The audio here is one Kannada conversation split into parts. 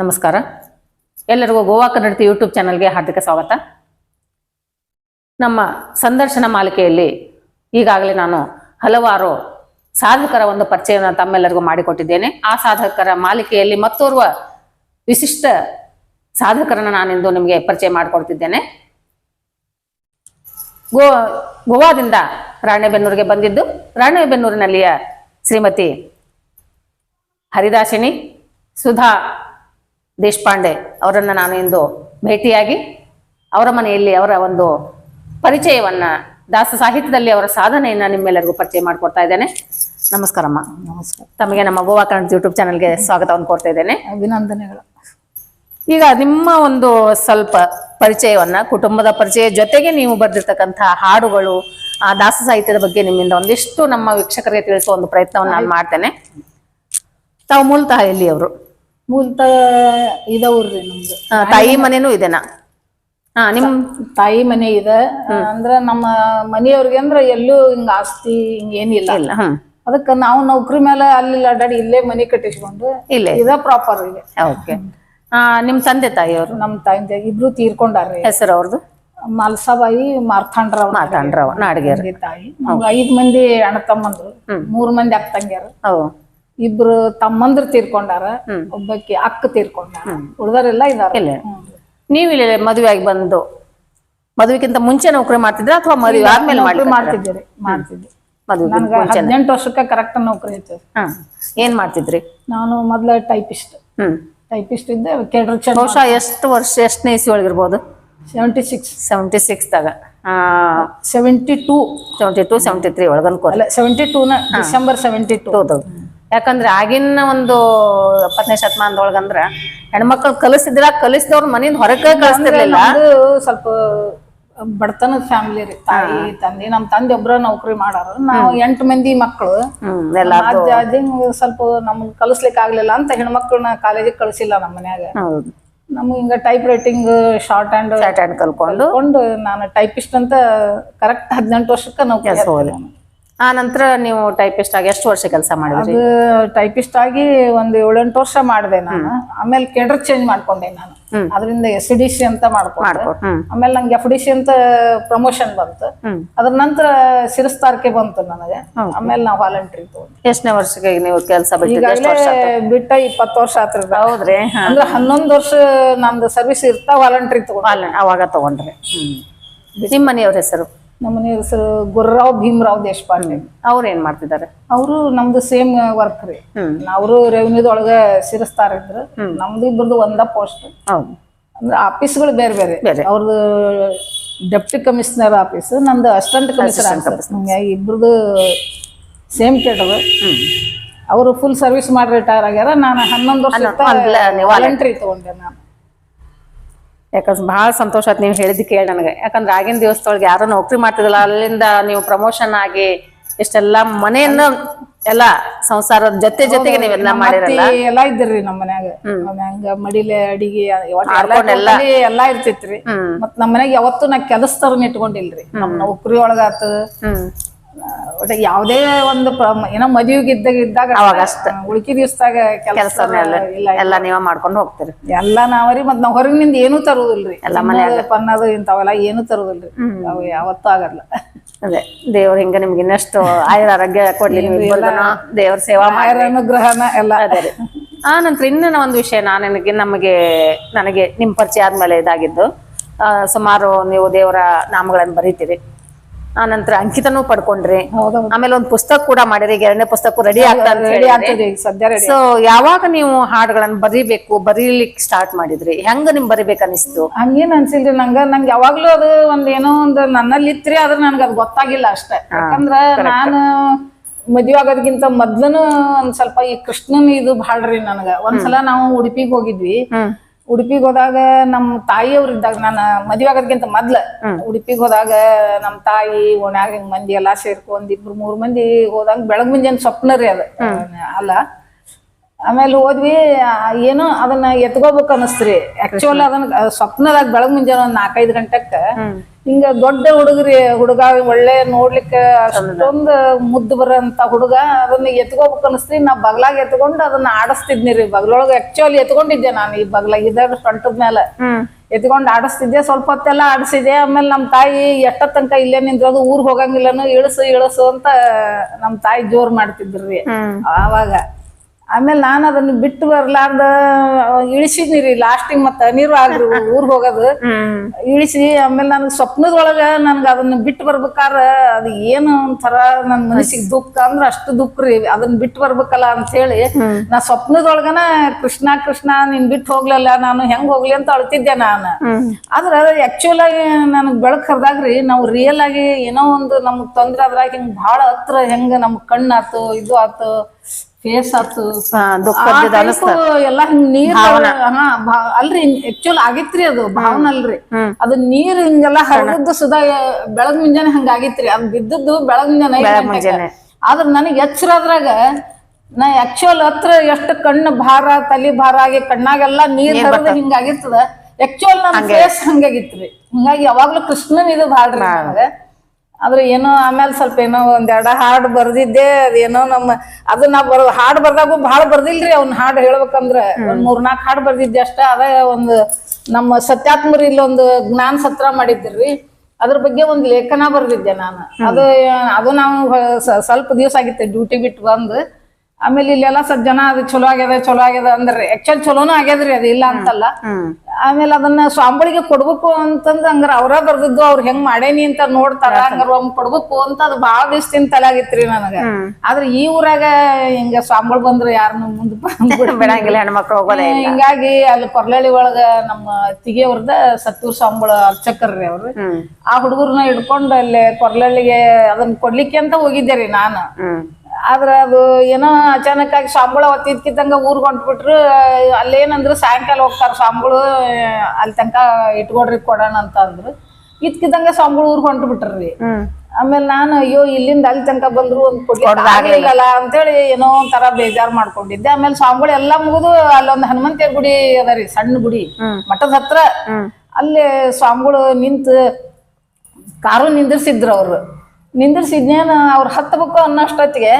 ನಮಸ್ಕಾರ. ಎಲ್ಲರಿಗೂ ಗೋವಾ ಕನ್ನಡತಿ ಯೂಟ್ಯೂಬ್ ಚಾನಲ್ಗೆ ಹಾರ್ದಿಕ ಸ್ವಾಗತ. ನಮ್ಮ ಸಂದರ್ಶನ ಮಾಲಿಕೆಯಲ್ಲಿ ಈಗಾಗಲೇ ನಾನು ಹಲವಾರು ಸಾಧಕರ ಒಂದು ಪರಿಚಯವನ್ನು ತಮ್ಮೆಲ್ಲರಿಗೂ ಮಾಡಿಕೊಟ್ಟಿದ್ದೇನೆ. ಆ ಸಾಧಕರ ಮಾಲಿಕೆಯಲ್ಲಿ ಮತ್ತೋರ್ವ ವಿಶಿಷ್ಟ ಸಾಧಕರನ್ನು ನಾನಿಂದು ನಿಮಗೆ ಪರಿಚಯ ಮಾಡಿಕೊಡ್ತಿದ್ದೇನೆ. ಗೋ, ಗೋವಾದಿಂದ ರಾಣೆಬೆನ್ನೂರಿಗೆ ಬಂದಿದ್ದು, ರಾಣೆಬೆನ್ನೂರಿನಲ್ಲಿಯ ಶ್ರೀಮತಿ ಹರಿದಾಸಿನಿ, ಸುಧಾ ದೇಶಪಾಂಡೆ ಅವರನ್ನು ನಾನು ಇಂದು ಭೇಟಿಯಾಗಿ ಅವರ ಮನೆಯಲ್ಲಿ ಅವರ ಒಂದು ಪರಿಚಯವನ್ನ ದಾಸ ಸಾಹಿತ್ಯದಲ್ಲಿ ಅವರ ಸಾಧನೆಯನ್ನ ನಿಮ್ಮೆಲ್ಲರಿಗೂ ಪರಿಚಯ ಮಾಡಿಕೊಡ್ತಾ ಇದ್ದೇನೆ. ನಮಸ್ಕಾರಮ್ಮ ನಮಸ್ಕಾರ. ತಮಗೆ ನಮ್ಮ ಗೋವಾ ಕನ್ನಡ ಯೂಟ್ಯೂಬ್ ಚಾನಲ್ಗೆ ಸ್ವಾಗತವನ್ನು ಕೊಡ್ತಾ ಇದ್ದೇನೆ. ಅಭಿನಂದನೆಗಳು. ಈಗ ನಿಮ್ಮ ಒಂದು ಸ್ವಲ್ಪ ಪರಿಚಯವನ್ನ ಕುಟುಂಬದ ಪರಿಚಯ ಜೊತೆಗೆ ನೀವು ಬರೆದಿರ್ತಕ್ಕಂಥ ಹಾಡುಗಳು ಆ ದಾಸ ಸಾಹಿತ್ಯದ ಬಗ್ಗೆ ನಿಮ್ಮಿಂದ ಒಂದಿಷ್ಟು ನಮ್ಮ ವೀಕ್ಷಕರಿಗೆ ತಿಳಿಸುವ ಒಂದು ಪ್ರಯತ್ನವನ್ನು ನಾನು ಮಾಡ್ತೇನೆ. ತಾವು ಮೂಲತಃ ಎಲ್ಲಿಯವರು? ಮೂಲತಃ ಇದವ್ರಿ ನಮ್ದು. ಆ, ತಾಯಿ ಮನೆನೂ ಇದೆನಾ? ಹಾ ನಿಮ್ ತಾಯಿ ಮನೆ ಇದೆ. ಅಂದ್ರ ನಮ್ಮ ಮನೆಯವ್ರಿಗೆ ಅಂದ್ರ ಎಲ್ಲೂ ಹಿಂಗ ಆಸ್ತಿ ಹಿಂಗ ಏನಿಲ್ಲ. ಇಲ್ಲ ಹ್ಮ್. ಅದಕ್ಕ ನಾವು ನೌಕರಿ ಮೇಲೆ ಅಲ್ಲಿ ಅಡ್ಡಾಡಿ ಇಲ್ಲೇ ಮನೆ ಕಟ್ಟಿಸ್ಕೊಂಡು ಇಲ್ಲೇ. ಇದ ಪ್ರಾಪರ್ ಇದೆ ಓಕೆ. ನಿಮ್ ತಂದೆ ತಾಯಿಯವರು? ನಮ್ ತಾಯಿ ಇಬ್ರು ತೀರ್ಕೊಂಡಾರ್ರಿ. ಹೆಸರು ಅವ್ರದ್ದು ಮಲ್ಸಾಬಾಯಿ ಮಾರ್ಥಾಂಡ್ರವ್ ಮಾತಾಂಡ್ರವ ನಾಡಗೇರ್ ತಾಯಿ. ನಮ್ಗ್ ಐದ್ ಮಂದಿ ಅಣ್ಣ ತಮ್ಮಂದ್ರು. ಮೂರ್ ಮಂದಿ ಅಕ್ಕ ತಂಗಿಯರು. ಓ ಇಬ್ರು ತಮ್ಮಂದ್ರ ತೀರ್ಕೊಂಡಾರ ಒಬ್ಬಾಕಿ ಅಕ್ಕ ತೀರ್ಕೊಂಡಾರ. ಉಳ್ದಾರೆಲ್ಲ ಇದಾರ. ಇಲ್ಲ. ನೀವು ಇಲ್ಲಿ ಮದುವೆ ಆಗಿ ಬಂದು ಮದುವೆಗಿಂತ ಮುಂಚೆ ನೌಕರಿ ಮಾಡ್ತಿದ್ರ ಅಥವಾ ಮದುವೆ ಆದ್ಮೇಲೆ ನೌಕರಿ ಮಾಡ್ತಿದ್ದೀರಿ ಮಾಡ್ತಿದ್ದೆ ಮದುವೆ ಹದಿನೆಂಟು ವರ್ಷಕ್ಕೆ ಕರೆಕ್ಟ್ ನೌಕರಿ ಐತೆ. ಏನ್ ಮಾಡ್ತಿದ್ರಿ? ನಾನು ಮೊದ್ಲ ಟೈಪಿಸ್ಟ್ ಹ್ಮ್. ಟೈಪಿಸ್ಟ್ ಇದ್ದೆ ಕೆಡ್ರ ಬಹುಶಃ ಎಷ್ಟು ವರ್ಷ ಎಷ್ಟನೇ ಇಸಿ ಒಳಗಿರ್ಬೋದು? ಸೆವೆಂಟಿ ಸಿಕ್ಸ್ ಸೆವೆಂಟಿ ಸಿಕ್ಸ್ ದಾಗ. Seventy two seventy two seventy three ಒಳಗೆ ಅನ್ಕೋರಿ ಅಲ್ಲ ಸೆವೆಂಟಿ ಟೂನ ಡಿಸೆಂಬರ್ ಸೆವೆಂಟಿ ಟೂ ಯಾಕಂದ್ರೆ ಆಗಿನ ಒಂದು ಎಪ್ಪತ್ತನೇ ಶತಮಾನದೊಳಗಂದ್ರ ಹೆಣ್ಮಕ್ಳು ಕಲಿಸಿದ್ರ ಕಲಿಸಿದವ್ರ ಮನೆಯಿಂದ ಹೊರಕ ಕಳಿಸ್ತಿರ್ಲಿಲ್ಲ. ಅದು ಸ್ವಲ್ಪ ಬಡತನದ ಫ್ಯಾಮಿಲಿ ರೀ ತಾಯಿ ತಂದೆ. ನಮ್ ತಂದೆ ಒಬ್ರ ನೌಕರಿ ಮಾಡಾರ. ನಾವು ಎಂಟು ಮಂದಿ ಮಕ್ಕಳು ಸ್ವಲ್ಪ ನಮ್ಗ್ ಕಲಿಸ್ಲಿಕ್ಕೆ ಆಗ್ಲಿಲ್ಲ ಅಂತ ಹೆಣ್ಮಕ್ಳನ್ನ ಕಾಲೇಜಿಗೆ ಕಳಿಸಿಲ್ಲ ನಮ್ಮ ಮನ್ಯಾಗ. ನಮ್ಗೆ ಹಿಂಗ type writing shorthand chat hand ಕಲ್ಕೊಂಡು. ನಾನು ಟೈಪಿಸ್ಟ್ ಅಂತ ಕರೆಕ್ಟ್ ಹದಿನೆಂಟು ವರ್ಷಕ್ಕೆ ನೌಕರಿ ಆ ನಂತರ ನೀವು ಟೈಪಿಸ್ಟ್ ಆಗಿ ಎಷ್ಟು ವರ್ಷ ಕೆಲಸ ಮಾಡಿದ್ರಿ? ಅದು ಟೈಪಿಸ್ಟ್ ಆಗಿ ಒಂದು ಏಳೆಂಟು ವರ್ಷ ಮಾಡಿದೆ ನಾನು. ಆಮೇಲೆ ಕೆಡರ್ ಚೇಂಜ್ ಮಾಡ್ಕೊಂಡೆ ನಾನು. ಅದರಿಂದ ಎಸ್ ಡಿ ಸಿ ಅಂತ ಮಾಡ್ಕೊಂಡೆ. ಆಮೇಲೆ ನಂಗೆ ಎಫ್ ಡಿ ಸಿ ಅಂತ ಪ್ರಮೋಷನ್ ಬಂತು. ಅದ್ರ ನಂತರ ಸಿರಸ್ತಾರ್ಕೆ ಬಂತು ನನಗೆ. ಆಮೇಲೆ ನಾವು ವಾಲಂಟ್ರಿ ತಗೊಂಡು ಎಷ್ಟನೇ ವರ್ಷಕ್ಕೆ ನೀವು ಕೆಲಸ ಬಿಟ್ಟ ಇಪ್ಪತ್ತು ವರ್ಷ ಆತ್ರಿ ಹೌದ್ರಿ ಅಂದ್ರೆ ಹನ್ನೊಂದು ವರ್ಷ ನಮ್ದು ಸರ್ವಿಸ್ ಇರ್ತಾ ವಾಲಂಟ್ರಿ ತಗೊಂಡು. ಅವಾಗ ತಗೊಂಡ್ರಿ. ನಿಮ್ಮ ಮನೆಯವ್ರ ಹೆಸರು? ನಮ್ಮ ಮನೆ ಹೆಸರು ಗುರ್ರಾವ್ ಭೀಮರಾವ್ ದೇಶಪಾಂಡೆ. ಅವ್ರು ಏನ್ ಮಾಡ್ತಿದ್ದಾರೆ? ಅವರು ನಮ್ದು ಸೇಮ್ ವರ್ಕ್ ರೀ. ಅವರು ರೆವಿನ್ಯೂದೊಳಗ ಸಿರಸ್ತಾರ ಇದ್ರು. ನಮ್ದು ಇಬ್ಬರದು ಒಂದ ಪೋಸ್ಟ್ ಅಂದ್ರೆ ಆಫೀಸ್ಗಳು ಬೇರೆ ಬೇರೆ. ಅವ್ರದ್ದು ಡೆಪ್ಟಿ ಕಮಿಷನರ್ ಆಫೀಸ್ ನಂದು ಅಸಿಸ್ಟೆಂಟ್ ಕಮಿಷನರ್ ಹಿಂಗಾಗಿ ಇಬ್ರದು ಸೇಮ್ ಕೇಟರ್ ಹ್ಮ್. ಅವರು ಫುಲ್ ಸರ್ವಿಸ್ ಮಾಡಿ ರಿಟೈರ್ ಆಗ್ಯಾರ. ನಾನು ಹನ್ನೊಂದು ವರ್ಷ ವಾಲಂಟ್ರಿ ತಗೊಂಡೆ ನಾನು. ಯಾಕಂದ್ರೆ ಬಹಳ ಸಂತೋಷ ಆಯ್ತು ನೀವು ಹೇಳಿದ್ದು ಕೇಳಿ ನನಗೆ. ಯಾಕಂದ್ರೆ ಆಗಿನ ದಿವಸದೊಳಗೆ ಯಾರು ನೌಕರಿ ಮಾಡ್ತಿದ್ದಿಲ್ಲ. ಅಲ್ಲಿಂದ ನೀವು ಪ್ರಮೋಷನ್ ಆಗಿ ಇಷ್ಟೆಲ್ಲ ಮನೆಯನ್ನ ಎಲ್ಲ ಸಂಸಾರದ ಜೊತೆ ಜೊತೆಗೆ ನೀವೆಲ್ಲ ಮಾಡಿರಲ್ಲ. ಎಲ್ಲಾ ಇದ್ರಿ ನಮ್ಮ ಮನ್ಯಾಗ. ಮನ್ಯಾಗ ಮಡಿಲೆ ಅಡಿಗೆ ಎಲ್ಲ ಇರ್ತಿತ್ರಿ. ಮತ್ ನಮ್ಮ ಮನ್ಯಾಗ ಯಾವತ್ತೂ ನಾ ಕೆಲಸದವ್ರನ್ನ ಇಟ್ಕೊಂಡಿಲ್ರಿ. ನಮ್ ನೌಕರಿ ಒಳಗಾತು ಒಟ್ಟ ಯಾವುದೇ ಒಂದು ಏನೋ ಮದುವೆಗೆ ಇದ್ದಾಗ ಇದ್ದಾಗ ಅವಾಗ ಅಷ್ಟ. ಉಳ್ಕಿ ದಿವಸದಾಗ ಕೆಲಸ ಇಲ್ಲ ಎಲ್ಲ ನೀವ ಮಾಡ್ಕೊಂಡು ಹೋಗ್ತೀರಿ. ಎಲ್ಲ ನಾವರಿ ಮತ್ ನಾವ್ ಹೊರಗಿನಿಂದ ಏನೂ ತರುದಿಲ್ರಿ ಎಲ್ಲ ಪನ್ನದು ಇಂಥವೆಲ್ಲ ಏನೂ ತರುದಿಲ್ರಿ ಅವು ಯಾವತ್ತೂ ಆಗಲ್ಲ. ಅದೇ. ದೇವ್ರ ಹಿಂಗ ನಿಮ್ಗೆ ಇನ್ನಷ್ಟು ಆಯುರ ಆರೋಗ್ಯ ಕೊಡ್ಲಿ ದೇವ್ರ ಸೇವಾ ಆಯುರ ಅನುಗ್ರಹನ ಎಲ್ಲ. ಅದೇ ರೀ. ಆ ನಂತರ ಇನ್ನೂ ಒಂದು ವಿಷಯ ನಾನು ನಿನಗೆ ನಮಗೆ ನನಗೆ ನಿಮ್ಮ ಪರಿಚಯ ಆದ್ಮೇಲೆ ಇದಾಗಿದ್ದು. ಸುಮಾರು ನೀವು ದೇವರ ನಾಮಗಳನ್ನು ಬರೀತೀರಿ. ಆ ನಂತರ ಅಂಕಿತನೂ ಪಡ್ಕೊಂಡ್ರಿ. ಹೌದೌದು. ಆಮೇಲೆ ಒಂದ್ ಪುಸ್ತಕ ಕೂಡ ಮಾಡಿರಿ ಈಗ ಎರಡನೇ ಪುಸ್ತಕ ರೆಡಿ ಆಗ್ತಾ ಅಂತ ರೆಡಿ ಆಗ್ತದೆ ಈಗ ಸದ್ಯ ರೆಡಿ ಸೊ ಯಾವಾಗ ನೀವು ಹಾಡುಗಳನ್ನ ಬರೀಬೇಕು ಬರೀಲಿಕ್ಕೆ ಸ್ಟಾರ್ಟ್ ಮಾಡಿದ್ರಿ? ಹೆಂಗ ನಿಮ್ ಬರಿಬೇಕು ಅನಿಸ್ತು ಹಂಗೇನ್ ಅನ್ಸಿಲ್ರಿ ನಂಗ ನಂಗೆ ಯಾವಾಗ್ಲೂ ಅದು ಒಂದ್ ಏನೋ ಒಂದ್ ನನ್ನಲ್ಲಿ ಇತ್ರಿ ಆದ್ರೆ ನನ್ಗ ಅದು ಗೊತ್ತಾಗಿಲ್ಲ ಅಷ್ಟೇ. ಯಾಕಂದ್ರ ನಾನು ಮದ್ವೆ ಆಗೋದ್ಕಿಂತ ಮೊದ್ಲನು ಒಂದ್ ಸ್ವಲ್ಪ ಈ ಕೃಷ್ಣನ್ ಇದು ಬಾಳ್ರಿ ನನಗ. ಒಂದ್ಸಲ ನಾವು ಉಡುಪಿಗೆ ಹೋಗಿದ್ವಿ. ಉಡುಪಿಗೆ ಹೋದಾಗ ನಮ್ ತಾಯಿಯವ್ರ ಇದ್ದಾಗ ನಾನು ಮದುವೆ ಆಗೋದ್ಕಿಂತ ಮೊದ್ಲ ಉಡುಪಿಗೆ ಹೋದಾಗ ನಮ್ಮ ತಾಯಿ ಓಣ್ಯಾಗ ಹಿಂಗ್ ಮಂದಿ ಎಲ್ಲಾ ಸೇರ್ಕೊಂಡ್ ಇಬ್ರು ಮೂರ್ ಮಂದಿ ಹೋದಾಗ ಬೆಳಗ್ ಮುಂಜಾನೆ ಸ್ವಪ್ನ ರೀ ಅದ. ಅಲ್ಲ ಆಮೇಲೆ ಹೋದ್ವಿ ಏನೋ ಅದನ್ನ ಎತ್ಕೋಬೇಕು ಅನಸ್ತ್ರಿ. ಆಕ್ಚುಲ್ ಅದನ್ನ ಸ್ವಪ್ನದಾಗ ಬೆಳಗ್ ಮುಂಜಾನೆ ಒಂದ್ ನಾಲ್ಕೈದು ಗಂಟೆಕ್ ಹಿಂಗ ದೊಡ್ಡ ಹುಡುಗ್ರಿ ಹುಡುಗ ಒಳ್ಳೆ ನೋಡ್ಲಿಕ್ಕೆ ಅಷ್ಟೊಂದ್ ಮುದ್ದು ಬರೋಂತ ಹುಡುಗ ಅದನ್ನ ಎತ್ಕೋಬೇಕು ಅನಸ್ತ್ರಿ. ನಾ ಬಗ್ಲಾಗ ಎತ್ಕೊಂಡು ಅದನ್ನ ಆಡಸ್ತಿದ್ನಿ ರೀ. ಬಗ್ಲೊಳಗ ಆಕ್ಚುಲಿ ಎತ್ಕೊಂಡಿದ್ದೆ ನಾನು ಈ ಬಗ್ಲಾಗ ಇದ್ದಾಗ ಸೊಂಟದ ಮೇಲೆ ಎತ್ಕೊಂಡು ಆಡಿಸ್ತಿದ್ದೆ ಸ್ವಲ್ಪ ಹೊತ್ತೆಲ್ಲ ಆಡಿಸಿದೆ. ಆಮೇಲೆ ನಮ್ಮ ತಾಯಿ ಎಟ್ಟ ತನಕ ಇಲ್ಲೇ ನಿಂತ್ರೋದು ಊರ್ಗ್ ಹೋಗಂಗಿಲ್ಲನು ಇಳಸು ಇಳಸು ಅಂತ ನಮ್ಮ ತಾಯಿ ಜೋರ್ ಮಾಡ್ತಿದ್ರಿ ಆವಾಗ. ಆಮೇಲೆ ನಾನು ಅದನ್ನ ಬಿಟ್ಟು ಬರ್ಲಾರ್ದ ಇಳಿಸಿದ್ನಿ ರೀ ಲಾಸ್ಟಿಗೆ ಮತ್ತ ನೀರು ಆಗ್ರಿ ಊರ್ಗ್ ಹೋಗೋದು. ಇಳಿಸಿ ಆಮೇಲೆ ನನ್ಗೆ ಸ್ವಪ್ನದೊಳಗ ನನ್ಗ ಅದನ್ನ ಬಿಟ್ಟು ಬರ್ಬೇಕಾರ ಅದು ಏನು ಒಂಥರ ನನ್ ಮನಸ್ಸಿಗೆ ದುಃಖ ಅಂದ್ರ ಅಷ್ಟು ದುಃಖ ರೀ. ಅದನ್ನ ಬಿಟ್ಟು ಬರ್ಬೇಕಲ್ಲ ಅಂತ ಹೇಳಿ ನಾ ಸ್ವಪ್ನದೊಳಗನ ಕೃಷ್ಣ ಕೃಷ್ಣ ನಿನ್ ಬಿಟ್ಟು ಹೋಗ್ಲಲ್ಲ ನಾನು ಹೆಂಗ್ ಹೋಗ್ಲಿ ಅಂತ ಅಳ್ತಿದ್ದೆ ನಾನು. ಆದ್ರ ಆಕ್ಚುಲ್ ಆಗಿ ನನಗ್ ಬೆಳಕ್ ರೀ ನಾವು ರಿಯಲ್ ಆಗಿ ಏನೋ ಒಂದು ನಮ್ಗ್ ತೊಂದ್ರೆ ಆದ್ರಾಗ ಹಿಂಗ್ ಬಹಳ ಹತ್ರ ಹೆಂಗ ನಮ್ ಕಣ್ಣಾತು ಇದು ಆತು ಫೇಸ್ ಆತು. ಎಲ್ಲಾ ಹಿಂಗ್ ನೀರ್ ಹಾ ಅಲ್ರಿ ಆಕ್ಚುಲ್ ಆಗಿತ್ರಿ ಅದು ಭಾವನ ಅಲ್ರಿ. ಅದು ನೀರ್ ಹಿಂಗೆಲ್ಲಾ ಹರಡದ್ದು ಸುಧಾ ಬೆಳಗ್ ಮುಂಜಾನೆ ಹಂಗ ಆಗಿತ್ರಿ ಅದ್ ಬಿದ್ದದ್ದು ಬೆಳಗ್ ಮುಂಜಾನೆ. ಆದ್ರ ನನಗ್ ಎಚ್ಚರ ಅದ್ರಾಗ ನಾ ಆಕ್ಚುಲ್ ಹತ್ರ ಎಷ್ಟು ಕಣ್ಣು ಭಾರ ತಲಿ ಭಾರ ಆಗಿ ಕಣ್ಣಾಗೆಲ್ಲ ನೀರ್ ಹರಡ್ ಹಿಂಗಾಗಿರ್ತದ ಆಕ್ಚುಲ್ ನನ್ ಫೇಸ್ ಹಂಗಾಗಿತ್ರಿ. ಹಿಂಗಾಗಿ ಯಾವಾಗ್ಲೂ ಕೃಷ್ಣನ್ ಇದು ನನಗ ಆದ್ರೆ ಏನೋ ಆಮೇಲೆ ಸ್ವಲ್ಪ ಏನೋ ಒಂದೆರಡ ಹಾಡು ಬರ್ದಿದ್ದೆ ಅದೇನೋ ನಮ್ಮ ಅದು ನಾ ಬರ್, ಹಾಡು ಬರ್ದಾಗೂ ಭಾಳ ಬರ್ದಿಲ್ರಿ ಅವ್ನ ಹಾಡು ಹೇಳ್ಬೇಕಂದ್ರ. ಒಂದ್ ಮೂರ್ನಾಲ್ಕು ಹಾಡು ಬರ್ದಿದ್ದೆ ಅಷ್ಟ, ಅದ ಒಂದು ನಮ್ಮ ಸತ್ಯಾತ್ಮರಿ ಇಲ್ಲೊಂದು ಜ್ಞಾನ ಸತ್ರ ಮಾಡಿದ್ರಿ ಅದ್ರ ಬಗ್ಗೆ ಒಂದು ಲೇಖನ ಬರ್ದಿದ್ದೆ ನಾನು. ಅದು ಅದು ನಾವು ಸ್ವಲ್ಪ ದಿವಸ ಆಗಿತ್ತೆ ಡ್ಯೂಟಿ ಬಿಟ್ಟು ಬಂದು. ಆಮೇಲೆ ಇಲ್ಲೆಲ್ಲ ಸ್ವಲ್ಪ ಜನ ಅದು ಚಲೋ ಆಗ್ಯದ ಚಲೋ ಆಗ್ಯದ ಅಂದ್ರೆ ಆಕ್ಚುಲ್ ಚಲೋನು ಆಗ್ಯದ್ರಿ, ಅದು ಇಲ್ಲ ಅಂತಲ್ಲ. ಆಮೇಲೆ ಅದನ್ನ ಸ್ವಾಮಿಗಳಿಗೆ ಕೊಡ್ಬೇಕು ಅಂತಂದ್ ಹಂಗಾರ ಅವ್ರ ಬರ್ದಿದ್ದು ಅವ್ರ ಹೆಂಗ್ ಮಾಡೇನಿ ಅಂತ ನೋಡ್ತಾರ ಹಂಗಾರ ಒಮ್ಮೆ ಕೊಡ್ಬೇಕು ಅಂತ ಅದು ಬಾಳ ದಿವಸದಿಂದ ತಲೆಯಾಗಿತ್ರಿ ನನಗ. ಆದ್ರೆ ಈ ಊರಾಗ ಹಿಂಗ ಸ್ವಾಮಿಗಳು ಬಂದ್ರ ಯಾರನ್ನ ಮುಂದೆ ಬಿಡಂಗಿಲ್ಲ ಹೆಣ್ಮಕ್ಳು ಹಿಂಗಾಗಿ ಅಲ್ಲಿ ಕೊರ್ಲಳ್ಳಿ ಒಳಗ ನಮ್ಮ ತಿಗಿಯವ್ರದ ಸತ್ತೂರ್ ಸ್ವಾಮಿಗಳು ಅರ್ಚಕರ್ರಿ ಅವ್ರು. ಆ ಹುಡುಗರ್ನ ಹಿಡ್ಕೊಂಡು ಅಲ್ಲಿ ಕೊರ್ಲಳ್ಳಿಗೆ ಅದನ್ನ ಕೊಡ್ಲಿಕ್ಕೆ ಅಂತ ಹೋಗಿದ್ದೆ ರೀ ನಾನು. ಆದ್ರ ಅದು ಏನೋ ಅಚಾನಕ್ ಆಗಿ ಸ್ವಾಮಿಗಳು ಹೊತ್ತಿದ್ಕಿದ್ದಂಗ ಊರ್ಗ್ ಹೊಂಟ್ಬಿಟ್ರು. ಅಲ್ಲೇನಂದ್ರು ಸಾಯಂಕಾಲ ಹೋಗ್ತಾರ ಸ್ವಾಮಿಗಳು ಅಲ್ಲಿ ತನಕ ಇಟ್ಕೊಡ್ರಿ ಕೊಡೋಣ ಅಂತ ಅಂದ್ರು. ಇದ್ಕಿದ್ದಂಗ ಸ್ವಾಮಿಗಳು ಊರ್ಗ್ ಹೊಂಟ್ಬಿಟ್ರಿ. ಆಮೇಲೆ ನಾನು ಅಯ್ಯೋ ಇಲ್ಲಿಂದ ಅಲ್ಲಿ ತನಕ ಬಂದ್ರು ಒಂದ್ ಕೊಡ್ಲಿಲ್ಲ ಅಂತೇಳಿ ಏನೋ ಒಂಥರ ಬೇಜಾರ್ ಮಾಡ್ಕೊಂಡಿದ್ದೆ. ಆಮೇಲೆ ಸ್ವಾಮಿಗಳು ಎಲ್ಲಾ ಮುಗಿದು ಅಲ್ಲೊಂದ್ ಹನುಮಂತ ಗುಡಿ ಅದ ರೀ ಸಣ್ಣ ಗುಡಿ ಮಠದ ಹತ್ರ. ಅಲ್ಲಿ ಸ್ವಾಮಿಗಳು ನಿಂತು ಕಾರು ನಿಂದಿರ್ಸಿದ್ರು ಅವ್ರು. ನಿಂದಿರ್ಸಿದ್ನೇನು ಅವ್ರು ಹತ್ತಬೇಕು ಅನ್ನೋಷ್ಟೊತ್ತಿಗೆ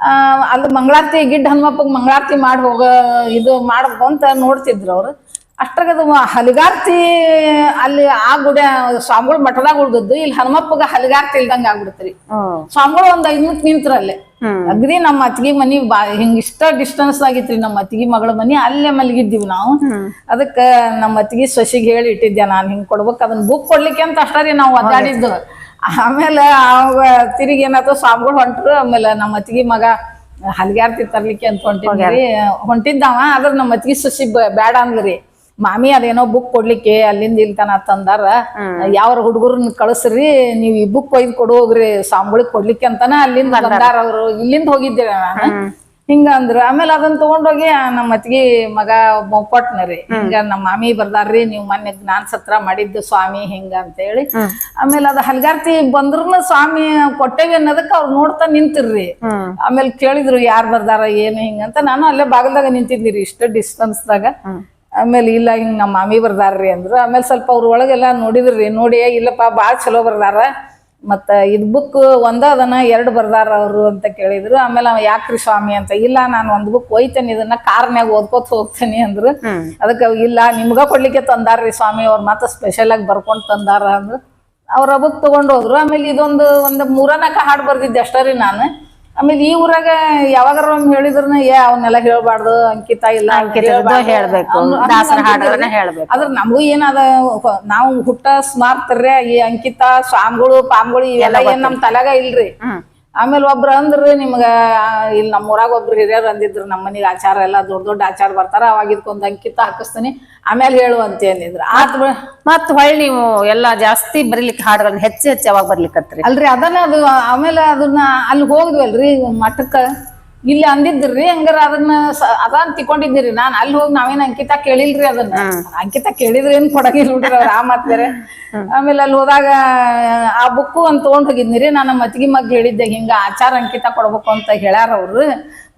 ಆ, ಅಲ್ಲಿ ಮಂಗಳಾರತಿ ಗಿಡ್ಡ ಹನುಮಪ್ಪಗೆ ಮಂಗಳಾರತಿ ಮಾಡಿ ಹೋಗ ಇದು ಮಾಡ್ಬೇಕು ಅಂತ ನೋಡ್ತಿದ್ರು ಅವ್ರು. ಅಷ್ಟಾಗ ಅದು ಹಲಿಗಾರ್ತಿ ಅಲ್ಲಿ ಆ ಗುಡ ಸ್ವಾಮಿಗಳು ಮಠದಾಗ ಉಳ್ದದ್ದು ಇಲ್ಲಿ ಹನುಮಪ್ಪಗ ಹಲಗಾರ್ತಿ ಇಲ್ದಂಗ ಆಗ್ಬಿಡ್ತರಿ. ಸ್ವಾಮಿಗಳು ಒಂದ್ ಐದ್ ನಿಂತ್ರ ಅಲ್ಲೇ. ಅಗ್ದಿ ನಮ್ಮ ಅತ್ತಿಗೆ ಮನಿ ಬಾ ಹಿಂಗ ಇಷ್ಟ ಡಿಸ್ಟೆನ್ಸ್ ಆಗಿತ್ರಿ ನಮ್ಮ ಅತ್ತಿಗೆ ಮಗಳ ಮನಿ ಅಲ್ಲೇ ಮಲಗಿದ್ದೀವಿ ನಾವು. ಅದಕ್ಕ ನಮ್ಮ ಅತ್ತಿಗೆ ಸಸಿಗೆ ಹೇಳಿ ಇಟ್ಟಿದ್ದೆ ನಾನ್ ಹಿಂಗ್ ಕೊಡ್ಬೇಕು ಅದನ್ನ ಬುಕ್ ಕೊಡ್ಲಿಕ್ಕೆ ಅಂತ ಅಷ್ಟ ರೀ ನಾವು ಒದ್ದಾಡಿದ್ದು. ಆಮೇಲೆ ಅವಾಗ ತಿರುಗಿ ಏನಾಯ್ತು ಸ್ವಾಮಿಗಳು ಹೊಂಟ್ರು ಆಮೇಲೆ ನಮ್ಮ ಅತ್ತಿಗೆ ಮಗ ಹಲ್ಗ್ಯಾರ್ತಿ ತರ್ಲಿಕ್ಕೆ ಅಂತ ಹೊಂಟಿದ್ರಿ ಹೊಂಟಿದ್ದಾವ ಆದ್ರ ನಮ್ಮ ಅತ್ತಿಗೆ ಸಸಿ ಬೇಡ ಬ್ಯಾಡ ಅಂದ್ರಿ. ಮಾಮಿ ಅದೇನೋ ಬುಕ್ ಕೊಡ್ಲಿಕ್ಕೆ ಅಲ್ಲಿಂದ ಇಲ್ತನ ತಂದಾರ. ಯಾವ ಹುಡುಗರನ್ನ ಕಳಿಸ್ರಿ ನೀವ್ ಈ ಬುಕ್ ಒಯ್ದು ಕೊಡು ಹೋಗ್ರಿ ಸ್ವಾಮಿಗಳಿಗೆ ಕೊಡ್ಲಿಕ್ಕೆ ಅಂತಾನ ಅಲ್ಲಿಂದ ಬಂದಾರ. ಅವ್ರು. ಇಲ್ಲಿಂದ ಹೋಗಿದ್ದೆ ನಾನು. ಹಿಂಗ ಅಂದ್ರ ಆಮೇಲೆ ಅದನ್ನ ತಗೊಂಡೋಗಿ ನಮ್ಮ ಅತ್ತಿಗೆ ಮಗ ಒಬ್ಬ ಕೊಟ್ನರಿ ಹಿಂಗ ನಮ್ಮ ಮಾಮಿ ಬರ್ದಾರ್ರಿ ನೀವು ಮೊನ್ನೆ ಜ್ಞಾನ ಸತ್ರ ಮಾಡಿದ್ದು ಸ್ವಾಮಿ ಹಿಂಗ ಅಂತ ಹೇಳಿ ಆಮೇಲೆ ಅದ ಹಲ್ಗಾರ್ತಿ ಬಂದ್ರು ಸ್ವಾಮಿ ಕೊಟ್ಟೇವಿ ಅನ್ನೋದಕ್ಕ ಅವ್ರು ನೋಡ್ತಾ ನಿಂತಿರ್ರಿ. ಆಮೇಲೆ ಕೇಳಿದ್ರು ಯಾರ್ ಬರ್ದಾರ ಏನು ಹಿಂಗಂತ ನಾನು ಅಲ್ಲೇ ಬಾಗಲ್ದಾಗ ನಿಂತಿದ್ದೀರಿ ಇಷ್ಟ ಡಿಸ್ಟೆನ್ಸ್ದಾಗ ಆಮೇಲೆ ಇಲ್ಲ ಹಿಂಗ್ ನಮ್ಮ ಮಾಮಿ ಬರ್ದಾರ್ರಿ ಅಂದ್ರು. ಆಮೇಲೆ ಸ್ವಲ್ಪ ಅವ್ರ ಒಳಗೆಲ್ಲ ನೋಡಿದ್ರಿ ನೋಡಿ ಇಲ್ಲಪ್ಪ ಬಾಳ್ ಚಲೋ ಬರ್ದಾರ. ಮತ್ತ ಇದ್ ಬುಕ್ ಒಂದ ಅದನ್ನ ಎರಡು ಬರ್ದಾರ ಅವ್ರು ಅಂತ ಕೇಳಿದ್ರು. ಆಮೇಲೆ ಅವ ಯಾಕ್ರಿ ಸ್ವಾಮಿ ಅಂತ ಇಲ್ಲ ನಾನು ಒಂದ್ ಬುಕ್ ಒಯ್ತೇನೆ ಇದನ್ನ ಕಾರ್ನ್ಯಾಗ ಓದ್ಕೋತ ಹೋಗ್ತೇನೆ ಅಂದ್ರು. ಅದಕ್ಕೆ ಇಲ್ಲ ನಿಮ್ಗ ಕೊಡ್ಲಿಕ್ಕೆ ತಂದಾರ್ರಿ ಸ್ವಾಮಿ ಅವ್ರ ಮಾತ್ರ ಸ್ಪೆಷಲ್ ಆಗಿ ಬರ್ಕೊಂಡ್ ತಂದಾರ ಅಂದ್ರು. ಅವ್ರ ಬುಕ್ ತಗೊಂಡ್ ಹೋದ್ರು. ಆಮೇಲೆ ಇದೊಂದು ಒಂದ್ ಮೂರನಾಕ ಹಾಡ್ ಬರ್ದಿದ್ದೆ ಅಷ್ಟೇ ರೀ ನಾನು. ಆಮೇಲೆ ಈ ಊರಾಗ ಯಾವಾಗಾರ ಒಮ್ಮೆ ಹೇಳಿದ್ರನ ಏ ಅವನ್ನೆಲ್ಲ ಹೇಳ್ಬಾರ್ದು ಅಂಕಿತ ಇಲ್ಲ ಹೇಳ್ಬೇಕು. ಆದ್ರ ನಮಗೂ ಏನದ ನಾವು ಹುಟ್ಟ ಸ್ಮಾರ್ತರ್ರೆ ಈ ಅಂಕಿತ ಸ್ವಾಮಿಗಳು ಪಾಮ್ಗಳು ಇವೆಲ್ಲ ಏನ್ ನಮ್ ತಲೆಗ ಇಲ್ರಿ. ಆಮೇಲೆ ಒಬ್ರು ಅಂದ್ರೆ ನಿಮ್ಗ ಇಲ್ಲಿ ನಮ್ಮ ಊರಾಗ ಒಬ್ರು ಹಿರಿಯರು ಅಂದಿದ್ರು ನಮ್ಮ ಮನಿಗೆ ಆಚಾರ ಎಲ್ಲ ದೊಡ್ಡ ದೊಡ್ಡ ಆಚಾರ ಬರ್ತಾರ ಅವಾಗ ಇದ್ಕೊಂದು ಅಂಕಿತ ಹಾಕಿಸ್ತೀನಿ. ಆಮೇಲೆ ಹೇಳು ಅಂತ ಅಂದಿದ್ರು. ಆತ್ ಮತ್ ಹೊಳ್ಳಿ ನೀವು ಎಲ್ಲಾ ಜಾಸ್ತಿ ಬರ್ಲಿಕ್ಕೆ ಹಾಡುಗಳನ್ನ ಹೆಚ್ಚು ಹೆಚ್ಚು ಯಾವಾಗ ಬರ್ಲಿಕ್ಕೆ ಅಲ್ರಿ ಅದನ್ನ ಅದು ಆಮೇಲೆ ಅದನ್ನ ಅಲ್ಲಿ ಹೋಗಿದ್ವಲ್ರಿ ಮಠಕ್ಕ. ಇಲ್ಲಿ ಅಂದಿದ್ರಿ ಹಂಗಾರ ಅದನ್ನ ಅದ ಅಂತ ತಿಕೊಂಡಿದ್ದೀರಿ ನಾನ್ ಅಲ್ಲಿ ಹೋಗಿ ನಾವೇನ್ ಅಂಕಿತ ಕೇಳಿಲ್ರಿ ಅದನ್ನ. ಅಂಕಿತ ಕೇಳಿದ್ರೆ ಏನ್ ಕೊಡಂಗಿಲ್ಲ ಅವ್ರ ಆ ಮಾತ್ ಆಮೇಲೆ ಅಲ್ಲಿ ಹೋದಾಗ ಆ ಬುಕ್ಕು ಅಂತ ತಗೊಂಡ್ ಹೋಗಿದ್ನಿರಿ ನಾನು ನಮ್ಮ ಅತ್ತಿಗೆ ಮಗ್ ಹೇಳಿದ್ದೆ ಹಿಂಗ ಆಚಾರ ಅಂಕಿತ ಕೊಡ್ಬೇಕು ಅಂತ ಹೇಳ್ಯಾರ ಅವ್ರು.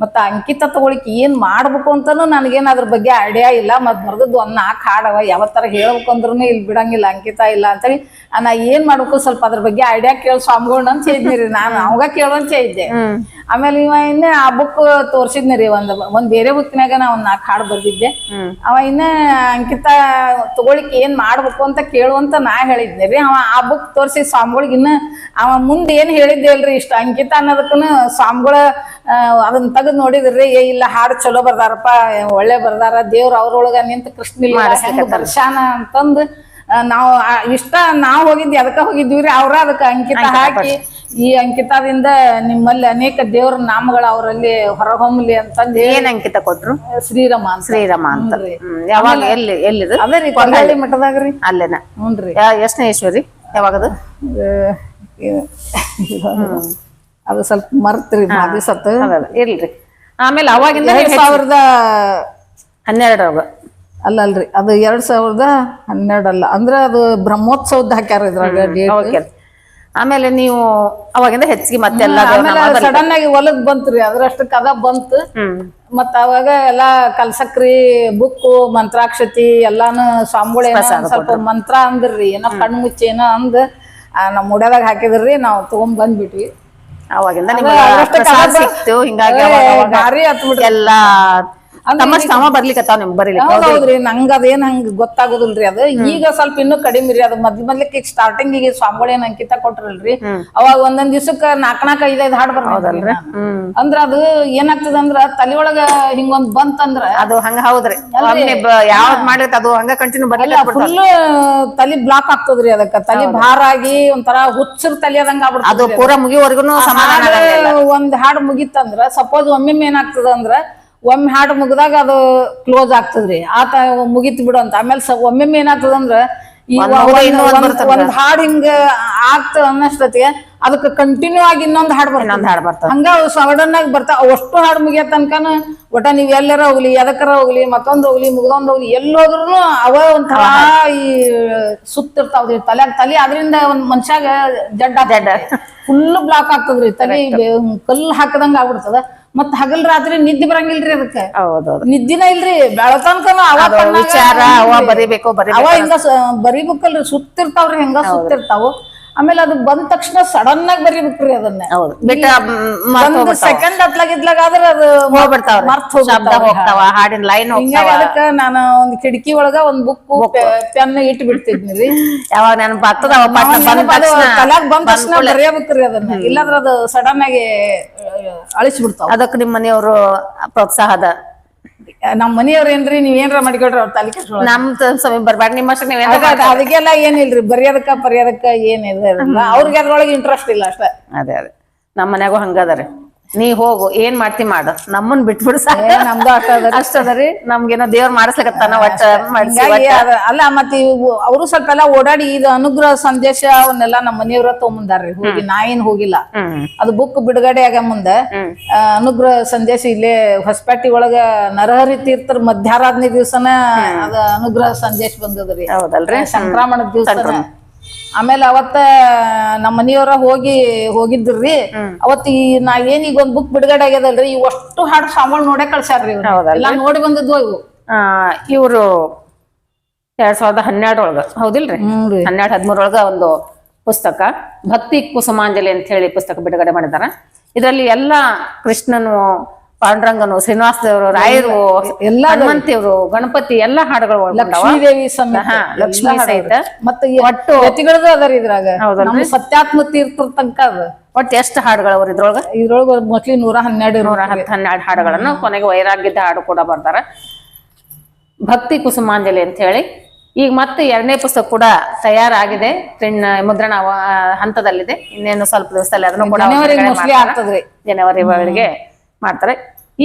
ಮತ್ತ ಅಂಕಿತ ತಗೊಳಿಕ್ ಏನ್ ಮಾಡ್ಬೇಕು ಅಂತಾನು ನನಗೇನ್ ಅದ್ರ ಬಗ್ಗೆ ಐಡಿಯಾ ಇಲ್ಲ. ಮತ್ ಬರ್ದದ್ದು ಒಂದ್ ನಾಲ್ಕು ಹಾಡವ ಯಾವತ್ತರ ಹೇಳ್ಬೇಕು ಅಂದ್ರೂ ಇಲ್ಲಿ ಬಿಡಂಗಿಲ್ಲ ಅಂಕಿತ ಇಲ್ಲ ಅಂತೇಳಿ. ನಾ ಏನ್ ಮಾಡ್ಬೇಕು ಸ್ವಲ್ಪ ಅದ್ರ ಬಗ್ಗೆ ಐಡಿಯಾ ಕೇಳಿ ಸ್ವಾಮಿಗಳನ್ನ ಅಂತ ಹೇಳಿದ್ನಿ ರೀ ನಾನು ಅವಾಗ ಕೇಳುವಂತ ಇದ್ದೆ. ಆಮೇಲೆ ಇವ ಇನ್ನ ಆ ಬುಕ್ ತೋರ್ಸಿದ್ನಿ ರೀ ಒಂದ್ ಒಂದ್ ಬೇರೆ ಬುಕ್ನಾಗ ನಾ ಒಂದ್ ನಾಕ್ ಹಾಡ್ ಬರ್ದಿದ್ದೆ. ಅವ ಇನ್ನ ಅಂಕಿತ ತಗೊಳಿಕ್ ಏನ್ ಮಾಡ್ಬೇಕು ಅಂತ ಕೇಳುವಂತ ನಾ ಹೇಳಿದ್ನಿ ರೀ ಅವ ಆ ಬುಕ್ ತೋರ್ಸಿ ಸ್ವಾಮಿಗಳಿಗೆ ಇನ್ನ ಅವ ಮುಂದೆ ಏನ್ ಹೇಳಿದ್ದೆ ಅಲ್ರಿ ಇಷ್ಟ ಅಂಕಿತ ಅನ್ನೋದಕ್ಕನ ಸ್ವಾಮಿಗಳ ಅದನ್ನ ಅದನ್ನ ತೆಗೆದು ನೋಡಿದ್ರಿ ಏ ಇಲ್ಲ ಹಾಡು ಚಲೋ ಬರ್ದಾರಪ್ಪ ಒಳ್ಳೆ ಬರ್ದಾರ ದೇವ್ರ ಅವ್ರೊಳಗ ನಿಂತ ಕೃಷ್ಣ ದರ್ಶನ ಅಂತಂದು ನಾವು ಇಷ್ಟ ನಾವ್ ಹೋಗಿದ್ವಿ ಅದಕ್ಕೆ ಹೋಗಿದ್ವಿ ರೀ ಅವ್ರ ಅದಕ್ಕ ಅಂಕಿತ ಹಾಕಿ ಈ ಅಂಕಿತದಿಂದ ನಿಮ್ಮಲ್ಲಿ ಅನೇಕ ದೇವ್ರ ನಾಮಗಳು ಅವರಲ್ಲಿ ಹೊರಹೊಮ್ಮಲಿ ಅಂತಂದು ಏನ್ ಅಂಕಿತ ಕೊಟ್ರು? ಶ್ರೀರಾಮ ಶ್ರೀರಾಮ ಅಂತ. ಯಾವಾಗ ಎಲ್ಲಿ ಅದೇ ರೀ ಕೊಂಡಳ್ಳಿ ಮಠದಾಗ ಅಲ್ಲೇನ? ಹ್ಞೂ ರೀ ಎಷ್ಟನೇ ಈಶ್ವರಿ? ಯಾವಾಗದು? ಅದು ಸ್ವಲ್ಪ ಮರ್ತ್ರಿ ಸತ್ತ ಇಲ್ರಿ ಆಮೇಲೆ ಅವಾಗಿಂದ ಎರಡ್ ಸಾವಿರದ ಹನ್ನೆರಡರಾಗ ಅಲ್ಲ ಅಲ್ರಿ. ಅದು ಎರಡ್ ಸಾವಿರದ ಹನ್ನೆರಡಲ್ಲ ಅಂದ್ರೆ ಅದು ಬ್ರಹ್ಮೋತ್ಸವದ ಹಾಕ್ಯಾರ ಇದ್ರಾಗ. ಆಮೇಲೆ ನೀವು ಅವಾಗಿಂದ ಹೆಚ್ಚಿಗೆ ಮತ್ತೆಲ್ಲ ಆಮೇಲೆ ಸಡನ್ ಆಗಿ ಹೊಲಕ್ ಬಂತ್ರಿ. ಅದ್ರಷ್ಟು ಕದ ಬಂತು. ಮತ್ತ ಅವಾಗ ಎಲ್ಲಾ ಕಲ್ಸಕ್ರಿ ಬುಕ್ಕು ಮಂತ್ರಾಕ್ಷತಿ ಎಲ್ಲಾನು ಸ್ವಾಮಿಗಳು ಏನೋ ಸ್ವಲ್ಪ ಮಂತ್ರ ಅಂದ್ರಿ. ಏನೋ ಕಣ್ಮುಚ್ಚಿ ಏನೋ ಅಂದ್ ಆ, ನಮ್ ಮುಡ್ಯದಾಗ ಹಾಕಿದ್ರಿ ನಾವ್ ತಗೊಂಡ್ ಬಂದ್ಬಿಟ್ವಿ. ಅವಾಗಿಂದ ನಿಮ್ಗೆ ಸಿಕ್ತು. ಹಿಂಗಾಗಿ ಅವಾಗ ಅವಾಗ ಎಲ್ಲ ತಮ್ಮ ಶ್ರಮ ಬರ್ಲಿಕ್ಕತ್ತಾವ ನಿಮ್ ಬರೀಲಿಕ್ಕೆ? ಹೌದ್ರಿ ನಂಗ ಅದೇನ್ ಹಂಗ ಗೊತ್ತಾಗೋದಿಲ್ರಿ ಅದ. ಈಗ ಸ್ವಲ್ಪ ಇನ್ನೂ ಕಡಿಮೆ ರೀ ಅದು ಮೊದ್ಲ ಮದ್ಲಕ್ಕೆ ಈಗ ಸ್ಟಾರ್ಟಿಂಗ್ ಈಗ ಸ್ವಾಮಿಗಳು ಏನ್ ಅಂಕಿತ ಕೊಟ್ರಲ್ರಿ ಅವಾಗ ಒಂದೊಂದ್ ದಿವ್ಸಕ್ಕ ನಾಲ್ಕ ನಾಲ್ಕ ಐದೈದ್ ಹಾಡ್ ಬರ್ತದಲ್ರಿ ಹ್ಮ್. ಅಂದ್ರ ಅದು ಏನಾಗ್ತದ ಅಂದ್ರ ತಲಿಯೊಳಗ ಹಿಂಗೊಂದ್ ಬಂತಂದ್ರ ಅದು ಹಂಗ ಹೌದ್ರಿ. ಯಾವ್ದ್ ಮಾಡಿರ್ತ ಅದು ಹಂಗ ಕಂಟಿನ್ಯೂ ಬರಲಿಲ್ಲ ಫುಲ್ ತಲಿ ಬ್ಲಾಕ್ ಆಗ್ತದ್ರಿ ಅದಕ್ಕ. ತಲಿ ಭಾರ ಆಗಿ ಒಂಥರ ಹುಚ್ಚರ್ ತಲಿ ಅದಂಗ ಅದು ಆಗ್ಬಿಡ್ತದ ಪೂರ ಮುಗಿವರೆಗೂ. ಒಂದ್ ಹಾಡ್ ಮುಗಿತಂದ್ರ ಸಪೋಸ್ ಒಮ್ಮೆ ಏನಾಗ್ತದ ಅಂದ್ರ ಒಮ್ಮೆ ಹಾಡು ಮುಗಿದಾಗ ಅದು ಕ್ಲೋಸ್ ಆಗ್ತದ್ರಿ. ಆತ ಮುಗಿತ್ ಬಿಡು ಅಂತ. ಆಮೇಲೆ ಸ ಒಮ್ಮೊಮ್ಮೆ ಏನಾಗ್ತದ ಅಂದ್ರ ಈ ಒಂದ್ ಹಾಡು ಹಿಂಗ ಆಗ್ತ ಅನ್ನಷ್ಟೊತ್ತಿಗೆ ಅದಕ್ಕೆ ಕಂಟಿನ್ಯೂ ಆಗಿ ಇನ್ನೊಂದ್ ಹಾಡ್ ಬರ್ತಾ ಇನ್ನೊಂದ್ ಹಾಡ್ ಬರ್ತಾ ಹಂಗ ಸಡನ್ ಆಗಿ ಬರ್ತಾವ ಅಷ್ಟು ಹಾಡು ಮುಗಿಯ ತನಕನ ಒಟ್ಟ ನೀವ್ ಎಲ್ಲಾರ ಹೋಗ್ಲಿ ಎದಕ್ಕರ ಹೋಗ್ಲಿ ಮತ್ತೊಂದ್ ಹೋಗ್ಲಿ ಮುಗ್ದೊಂದ್ ಹೋಗ್ಲಿ ಎಲ್ಲೋದ್ರು ಅವ ಒಂಥರ ಈ ಸುತ್ತಿರ್ತಾವ್ರಿ. ತಲ್ಯಾಗ ತಲೆ ಅದರಿಂದ ಒಂದ್ ಮನ್ಷಾಗ ಜಡ್ಡ ಜಡ್ಡ. ಫುಲ್ ಬ್ಲಾಕ್ ಆಗ್ತದ್ರಿ. ತಲೆ ಕಲ್ಲು ಹಾಕದಂಗ ಆಗ್ಬಿಡ್ತದ. ಮತ್ ಹಗಲ್ ರಾತ್ರಿ ನಿದ್ದೆ ಬರಂಗಿಲ್ರಿ ಅದಕ್ಕೆ. ಹೌದೌದು. ನಿದ್ದಿನ ಇಲ್ರಿ ಬೆಳತನಕನು ಅವಾಗ ವಿಚಾರ ಅವ ಬರಿಬೇಕು ಅವ ಹಿಂಗ ಬರಿಬೇಕಲ್ರಿ ಸುತ್ತಿರ್ತಾವ್ರಿ ಹೆಂಗ ಸುತ್ತಿರ್ತಾವು. ಆಮೇಲೆ ಅದು ಬಂದ ತಕ್ಷಣ ಸಡನ್ ಆಗಿ ಬರಿಬೇಕ್ರಿ ಅದನ್ನ. ಹೌದು. ಬಿಟ್ಟ ಒಂದು ಸೆಕೆಂಡ್ ಅತ್ಲಾಗಿದ್ಲಾಗ ಆದ್ರೆ ಅದು ಹೋಗ್ಬಿಡ್ತಾವ್ರಿ. ಮರ್ತ್ ಶಬ್ದ ಹೋಗ್ತಾವ ಹಾಡಿನ ಲೈನ್ ಹಿಂಗಾಗಿ ಅದಕ್ಕ ನಾನು ಒಂದ್ ಕಿಟಕಿ ಒಳಗ ಒಂದ್ ಬುಕ್ ಪೆನ್ ಇಟ್ಟು ಬಿಡ್ತಿದ್ನಿ ರೀ. ಯಾವಾಗ ನನ್ ಆಗ್ತದ ಕಲಾಗ್ ಬಂದ ತಕ್ಷಣ ಬರೆಯಬೇಕ್ರಿ ಅದನ್ನ. ಇಲ್ಲಾಂದ್ರ ಅದು ಸಡನ್ ಆಗಿ ಅಳಿಸ್ಬಿಡ್ತಾವ. ಅದಕ್ಕೆ ನಿಮ್ಮ ಮನೆಯವರು ಪ್ರೋತ್ಸಾಹದ ನಮ್ ಮನೆಯವ್ರ ಏನ್ರಿ ನೀವ್ ಏನ್ರ ಮಾಡಿಕೊಡ್ರಿ ಅವ್ರ ತಲೆ. ನಮ್ ಸಮಯ ನಿಮ್ಮ ನಿಮ್ಮಷ್ಟು ನೀವ್ ಅದ- ಅದ- ಅದಕ್ಕೆಲ್ಲ ಏನಿಲ್ರಿ ಬರೆಯೋದಕ್ಕ ಬರೆಯೋದಕ್ಕ ಏನಿಲ್ಲ ಅವ್ರಿಗೆ ಅದ್ರೊಳಗೆ ಇಂಟ್ರೆಸ್ಟ್ ಇಲ್ಲ ಅಷ್ಟೇ. ಅದೇ ಅದೇ. ನಮ್ಮ ಮನ್ಯಾಗೂ ಹಂಗದರಿ. ನೀ ಹೋಗು ಏನ್ ಮಾಡ್ತಿ ಮಾಡು. ನಮ್ಮನ್ ಬಿಟ್ಬಿಡು ಅಷ್ಟದ್ರಿ ನಮ್ದು ಅಷ್ಟದರಿ ನಮ್ಗೇನೋ ದೇವ್ರ ಮಾಡಿಸ್ಲಿಕತ್ತಾನ ಒಟ್ಟ ಅಲ್ಲ ಮತ್ತೆ ಅವರು ಸ್ವಲ್ಪ ಎಲ್ಲ ಓಡಾಡಿ ಇದು ಅನುಗ್ರಹ ಸಂದೇಶ ಅವನ್ನೆಲ್ಲ ನಮ್ಮ ಮನೆಯವ್ರ ತಗೊಂಬಂದಾರ್ರಿ ಹೋಗಿ ನಾ ಏನ್ ಹೋಗಿಲ್ಲ. ಅದು ಬುಕ್ ಬಿಡುಗಡೆ ಆಗ ಮುಂದ. ಅನುಗ್ರಹ ಸಂದೇಶ ಇಲ್ಲೇ ಹೊಸಪೇಟಿ ಒಳಗ ನರಹರಿ ತೀರ್ಥರ ಮಧ್ಯಾರಾಧನೆ ದಿವ್ಸನ ಅದ ಅನುಗ್ರಹ ಸಂದೇಶ ಬಂದದ್ರಿ ಹೌದಲ್ರಿ. ಸಂಕ್ರಮಣದ ದಿವಸ ಆಮೇಲೆ ಅವತ್ತ ನಮ್ಮ ಮನೆಯವ್ರ ಹೋಗಿ ಹೋಗಿದ್ರಿ. ಅವತ್ ಈ ನಾ ಏನ್ ಈಗ ಒಂದ್ ಬುಕ್ ಬಿಡುಗಡೆ ಆಗ್ಯದಲ್ರಿ ಈ ಅಷ್ಟು ಹಾಡು ಸಾಮಾನು ನೋಡೇ ಕಳ್ಸ್ಯಾರ್ರಿ? ಎಲ್ಲಾ ನೋಡಿ ಬಂದಿದ್ವು ಇವು. ಆ ಇವರು ಎರಡ್ ಸಾವಿರದ ಹನ್ನೆರಡರೊಳಗ. ಹೌದಿಲ್ರಿ? ಹನ್ನೆರಡು ಹದಿಮೂರೊಳಗ ಒಂದು ಪುಸ್ತಕ ಭಕ್ತಿ ಕುಸುಮಾಂಜಲಿ ಅಂತ ಹೇಳಿ ಪುಸ್ತಕ ಬಿಡುಗಡೆ ಮಾಡಿದಾರ. ಇದರಲ್ಲಿ ಎಲ್ಲಾ ಕೃಷ್ಣನು ಪಾಂಡುರಂಗನು ಶ್ರೀನಿವಾಸ ದೇವರು ರಾಯರು ಎಲ್ಲ ಹನುಮಂತಿಯವರು ಗಣಪತಿ ಎಲ್ಲಾ ಹಾಡುಗಳು ಲಕ್ಷ್ಮೀದೇವಿ ಸಮೇತ ಲಕ್ಷ್ಮೀ ಸಹಿತ. ಮತ್ತೆ ಒಟ್ಟು ಅದರಿ ಇದ್ರಾಗ? ನಮ್ಮ ಸತ್ಯಾತ್ಮ ತೀರ್ಥರ ತನಕ ಅದ. ಒಟ್ಟು ಎಷ್ಟು ಹಾಡುಗಳು ಅವ್ರ ಇದ್ರೊಳಗ? ಇದ್ರೊಳಗ ಮೊದ್ಲಿ ನೂರ ಹನ್ನೆರಡು ನೂರ ಹತ್ತು ಹನ್ನೆರಡು ಹಾಡುಗಳನ್ನು ಕೊನೆಗೆ ವೈರಾಗ್ಯದ ಹಾಡು ಕೂಡ ಬರ್ತಾರ. ಭಕ್ತಿ ಕುಸುಮಾಂಜಲಿ ಅಂತ ಹೇಳಿ ಈಗ ಮತ್ತೆ ಎರಡನೇ ಪುಸ್ತಕ ಕೂಡ ತಯಾರಾಗಿದೆ. ಪ್ರಿನ್ ಮುದ್ರಣ ಹಂತದಲ್ಲಿದೆ. ಇನ್ನೇನು ಸ್ವಲ್ಪ ದಿವಸದಲ್ಲಿ ಅದನ್ನು ಕೂಡ ಜನವರಿ ಒಳಗೆ ಮಾಡ್ತಾರೆ.